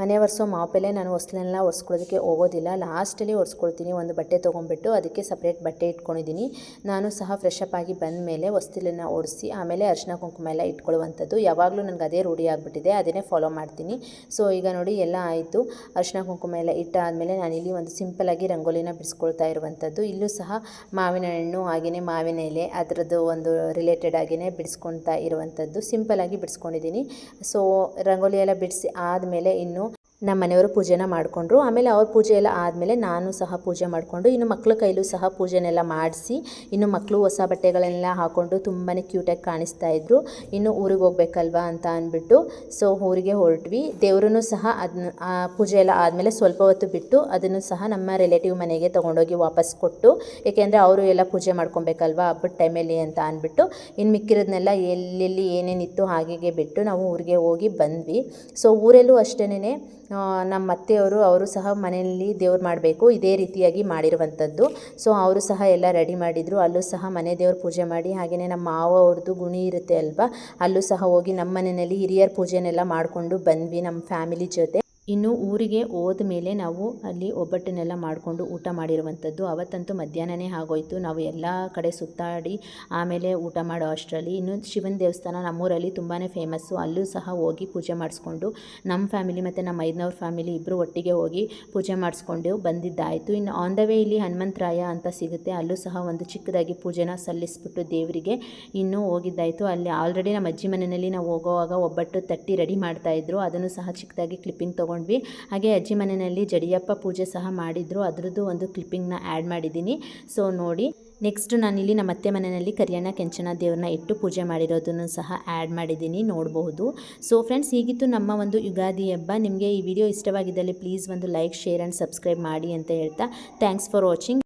S1: ಮನೆ ಒರೆಸೋ ಮಾಪೆಲೆ ನಾನು ಹೊಸ್ಲನ್ನೆಲ್ಲ ಒರೆಸ್ಕೊಳ್ಳೋದಕ್ಕೆ ಹೋಗೋದಿಲ್ಲ. ಲಾಸ್ಟಲ್ಲಿ ಒರೆಸ್ಕೊಳ್ತೀನಿ. ಒಂದು ಬಟ್ಟೆ ತೊಗೊಂಡ್ಬಿಟ್ಟು ಅದಕ್ಕೆ ಸಪ್ರೇಟ್ ಬಟ್ಟೆ ಇಟ್ಕೊಂಡಿದ್ದೀನಿ. ನಾನು ಸಹ ಫ್ರೆಶ್ ಅಪ್ ಆಗಿ ಬಂದ ಮೇಲೆ ಹೊಸ್ತಿಲನ್ನು ಒರೆಸಿ, ಆಮೇಲೆ ಅರಿಶಿನ ಕುಂಕುಮ ಎಲ್ಲ ಇಟ್ಕೊಳ್ಳುವಂಥದ್ದು. ಯಾವಾಗಲೂ ನನಗೆ ಅದೇ ರೂಢಿ ಆಗಿಬಿಟ್ಟಿದೆ. ಅದನ್ನೇ ಫಾಲೋ ಮಾಡ್ತೀನಿ. ಸೊ ಈಗ ನೋಡಿ ಎಲ್ಲ ಆಯಿತು. ಅರಿಶಿನ ಕುಂಕುಮ ಎಲ್ಲ ಇಟ್ಟಾದಮೇಲೆ ನಾನಿಲ್ಲಿ ಒಂದು ಸಿಂಪಲಾಗಿ ರಂಗೋಲಿನ ಬಿಡಿಸ್ಕೊಳ್ತಾ ಇರುವಂಥದ್ದು. ಇಲ್ಲೂ ಸಹ ಮಾವಿನ ಹಣ್ಣು ಹಾಗೆಯೇ ಮಾವಿನ ಎಲೆ, ಅದರದ್ದು ಒಂದು ರಿಲೇಟೆಡ್ ಆಗಿಯೇ ಬಿಡಿಸ್ಕೊಳ್ತಾ ಇರುವಂಥದ್ದು. ಸಿಂಪಲಾಗಿ ಬಿಡಿಸ್ಕೊಂಡಿದ್ದೀನಿ. ಸೊ ರಂಗೋಲಿ ಎಲ್ಲ ಬಿಡಿಸಿ ಆದಮೇಲೆ ಇನ್ನು ನಮ್ಮ ಮನೆಯವರು ಪೂಜೆನ ಮಾಡಿಕೊಂಡ್ರು. ಆಮೇಲೆ ಅವ್ರ ಪೂಜೆ ಎಲ್ಲ ಆದಮೇಲೆ ನಾನು ಸಹ ಪೂಜೆ ಮಾಡಿಕೊಂಡು, ಇನ್ನು ಮಕ್ಕಳ ಕೈಲೂ ಸಹ ಪೂಜೆನೆಲ್ಲ ಮಾಡಿಸಿ, ಇನ್ನು ಮಕ್ಕಳು ಹೊಸ ಬಟ್ಟೆಗಳನ್ನೆಲ್ಲ ಹಾಕ್ಕೊಂಡು ತುಂಬಾ ಕ್ಯೂಟಾಗಿ ಕಾಣಿಸ್ತಾ ಇದ್ರು. ಇನ್ನು ಊರಿಗೆ ಹೋಗ್ಬೇಕಲ್ವಾ ಅಂತ ಅಂದ್ಬಿಟ್ಟು ಸೊ ಊರಿಗೆ ಹೊರಟ್ವಿ. ದೇವ್ರೂ ಸಹ ಅದನ್ನ ಪೂಜೆ ಎಲ್ಲ ಆದಮೇಲೆ ಸ್ವಲ್ಪ ಹೊತ್ತು ಬಿಟ್ಟು ಅದನ್ನು ಸಹ ನಮ್ಮ ರಿಲೇಟಿವ್ ಮನೆಗೆ ತೊಗೊಂಡೋಗಿ ವಾಪಸ್ ಕೊಟ್ಟು, ಏಕೆಂದರೆ ಅವರು ಎಲ್ಲ ಪೂಜೆ ಮಾಡ್ಕೊಬೇಕಲ್ವಾ ಹಬ್ಬದ ಟೈಮಲ್ಲಿ ಅಂತ ಅಂದ್ಬಿಟ್ಟು ಇನ್ನು ಮಿಕ್ಕಿರೋದನ್ನೆಲ್ಲ ಎಲ್ಲೆಲ್ಲಿ ಏನೇನಿತ್ತು ಹಾಗೆಗೆ ಬಿಟ್ಟು ನಾವು ಊರಿಗೆ ಹೋಗಿ ಬಂದ್ವಿ. ಸೊ ಊರಲ್ಲೂ ಅಷ್ಟೇನೆ ನಮ್ಮ ಅತ್ತೆಯವರು, ಅವರು ಸಹ ಮನೆಯಲ್ಲಿ ದೇವ್ರು ಮಾಡಬೇಕು, ಇದೇ ರೀತಿಯಾಗಿ ಮಾಡಿರುವಂಥದ್ದು. ಸೊ ಅವರು ಸಹ ಎಲ್ಲ ರೆಡಿ ಮಾಡಿದರು. ಅಲ್ಲೂ ಸಹ ಮನೆ ದೇವ್ರ ಪೂಜೆ ಮಾಡಿ ಹಾಗೆಯೇ ನಮ್ಮ ಮಾವ ಅವ್ರದ್ದು ಗುಣಿ ಇರುತ್ತೆ ಅಲ್ವಾ? ಅಲ್ಲೂ ಸಹ ಹೋಗಿ ನಮ್ಮ ಮನೆಯಲ್ಲಿ ಹಿರಿಯರ ಪೂಜೆನೆಲ್ಲ ಮಾಡಿಕೊಂಡು ಬಂದ್ವಿ ನಮ್ಮ ಫ್ಯಾಮಿಲಿ ಜೊತೆ. ಇನ್ನು ಊರಿಗೆ ಹೋದ ಮೇಲೆ ನಾವು ಅಲ್ಲಿ ಒಬ್ಬಟ್ಟನ್ನೆಲ್ಲ ಮಾಡಿಕೊಂಡು ಊಟ ಮಾಡಿರುವಂಥದ್ದು. ಅವತ್ತಂತೂ ಮಧ್ಯಾಹ್ನನೇ ಆಗೋಯ್ತು. ನಾವು ಎಲ್ಲ ಕಡೆ ಸುತ್ತಾಡಿ ಆಮೇಲೆ ಊಟ ಮಾಡೋ ಅಷ್ಟರಲ್ಲಿ. ಇನ್ನು ಶಿವನ ದೇವಸ್ಥಾನ ನಮ್ಮೂರಲ್ಲಿ ತುಂಬಾ ಫೇಮಸ್ಸು. ಅಲ್ಲೂ ಸಹ ಹೋಗಿ ಪೂಜೆ ಮಾಡಿಸ್ಕೊಂಡು ನಮ್ಮ ಫ್ಯಾಮಿಲಿ ಮತ್ತು ನಮ್ಮ ಐದನವ್ರ ಫ್ಯಾಮಿಲಿ ಇಬ್ಬರು ಒಟ್ಟಿಗೆ ಹೋಗಿ ಪೂಜೆ ಮಾಡಿಸ್ಕೊಂಡು ಬಂದಿದ್ದಾಯಿತು. ಇನ್ನು ಆನ್ ದ ವೇ ಇಲ್ಲಿ ಹನುಮಂತರಾಯ ಅಂತ ಸಿಗುತ್ತೆ. ಅಲ್ಲೂ ಸಹ ಒಂದು ಚಿಕ್ಕದಾಗಿ ಪೂಜೆನ ಸಲ್ಲಿಸ್ಬಿಟ್ಟು ದೇವರಿಗೆ ಇನ್ನೂ ಹೋಗಿದ್ದಾಯಿತು. ಅಲ್ಲಿ ಆಲ್ರೆಡಿ ನಮ್ಮ ಅಜ್ಜಿ ಮನೆಯಲ್ಲಿ ನಾವು ಹೋಗೋವಾಗ ಒಬ್ಬಟ್ಟು ತಟ್ಟಿ ರೆಡಿ ಮಾಡ್ತಾಯಿದ್ರು ಅದನ್ನು ಸಹ ಚಿಕ್ಕದಾಗಿ ಕ್ಲಿಪ್ಪಿಂಗ್ ತೊಗೊಂಡ್ವಿ. ಹಾಗೆ ಅಜ್ಜಿ ಮನೆಯಲ್ಲಿ ಜಡಿಯಪ್ಪ ಪೂಜೆ ಸಹ ಮಾಡಿದ್ರು. ಅದರದ್ದು ಒಂದು ಕ್ಲಿಪ್ಪಿಂಗ್ನ ಆ್ಯಡ್ ಮಾಡಿದ್ದೀನಿ. ಸೊ ನೋಡಿ. ನೆಕ್ಸ್ಟ್ ನಾನಿಲ್ಲಿ ನಮ್ಮ ಅತ್ತೆ ಮನೆಯಲ್ಲಿ ಕರಿಯಣ್ಣ ಕೆಂಚನ ದೇವ್ರನ್ನ ಇಟ್ಟು ಪೂಜೆ ಮಾಡಿರೋದನ್ನು ಸಹ ಆ್ಯಡ್ ಮಾಡಿದ್ದೀನಿ. ನೋಡಬಹುದು ಸೊ ಫ್ರೆಂಡ್ಸ್ ಹೀಗಿತ್ತು ನಮ್ಮ ಒಂದು ಯುಗಾದಿ ಹಬ್ಬ. ನಿಮಗೆ ಈ ವಿಡಿಯೋ ಇಷ್ಟವಾಗಿದ್ದಲ್ಲಿ ಪ್ಲೀಸ್ ಒಂದು ಲೈಕ್ ಶೇರ್ ಆ್ಯಂಡ್ ಸಬ್ಸ್ಕ್ರೈಬ್ ಮಾಡಿ ಅಂತ ಹೇಳ್ತಾ. Thanks for watching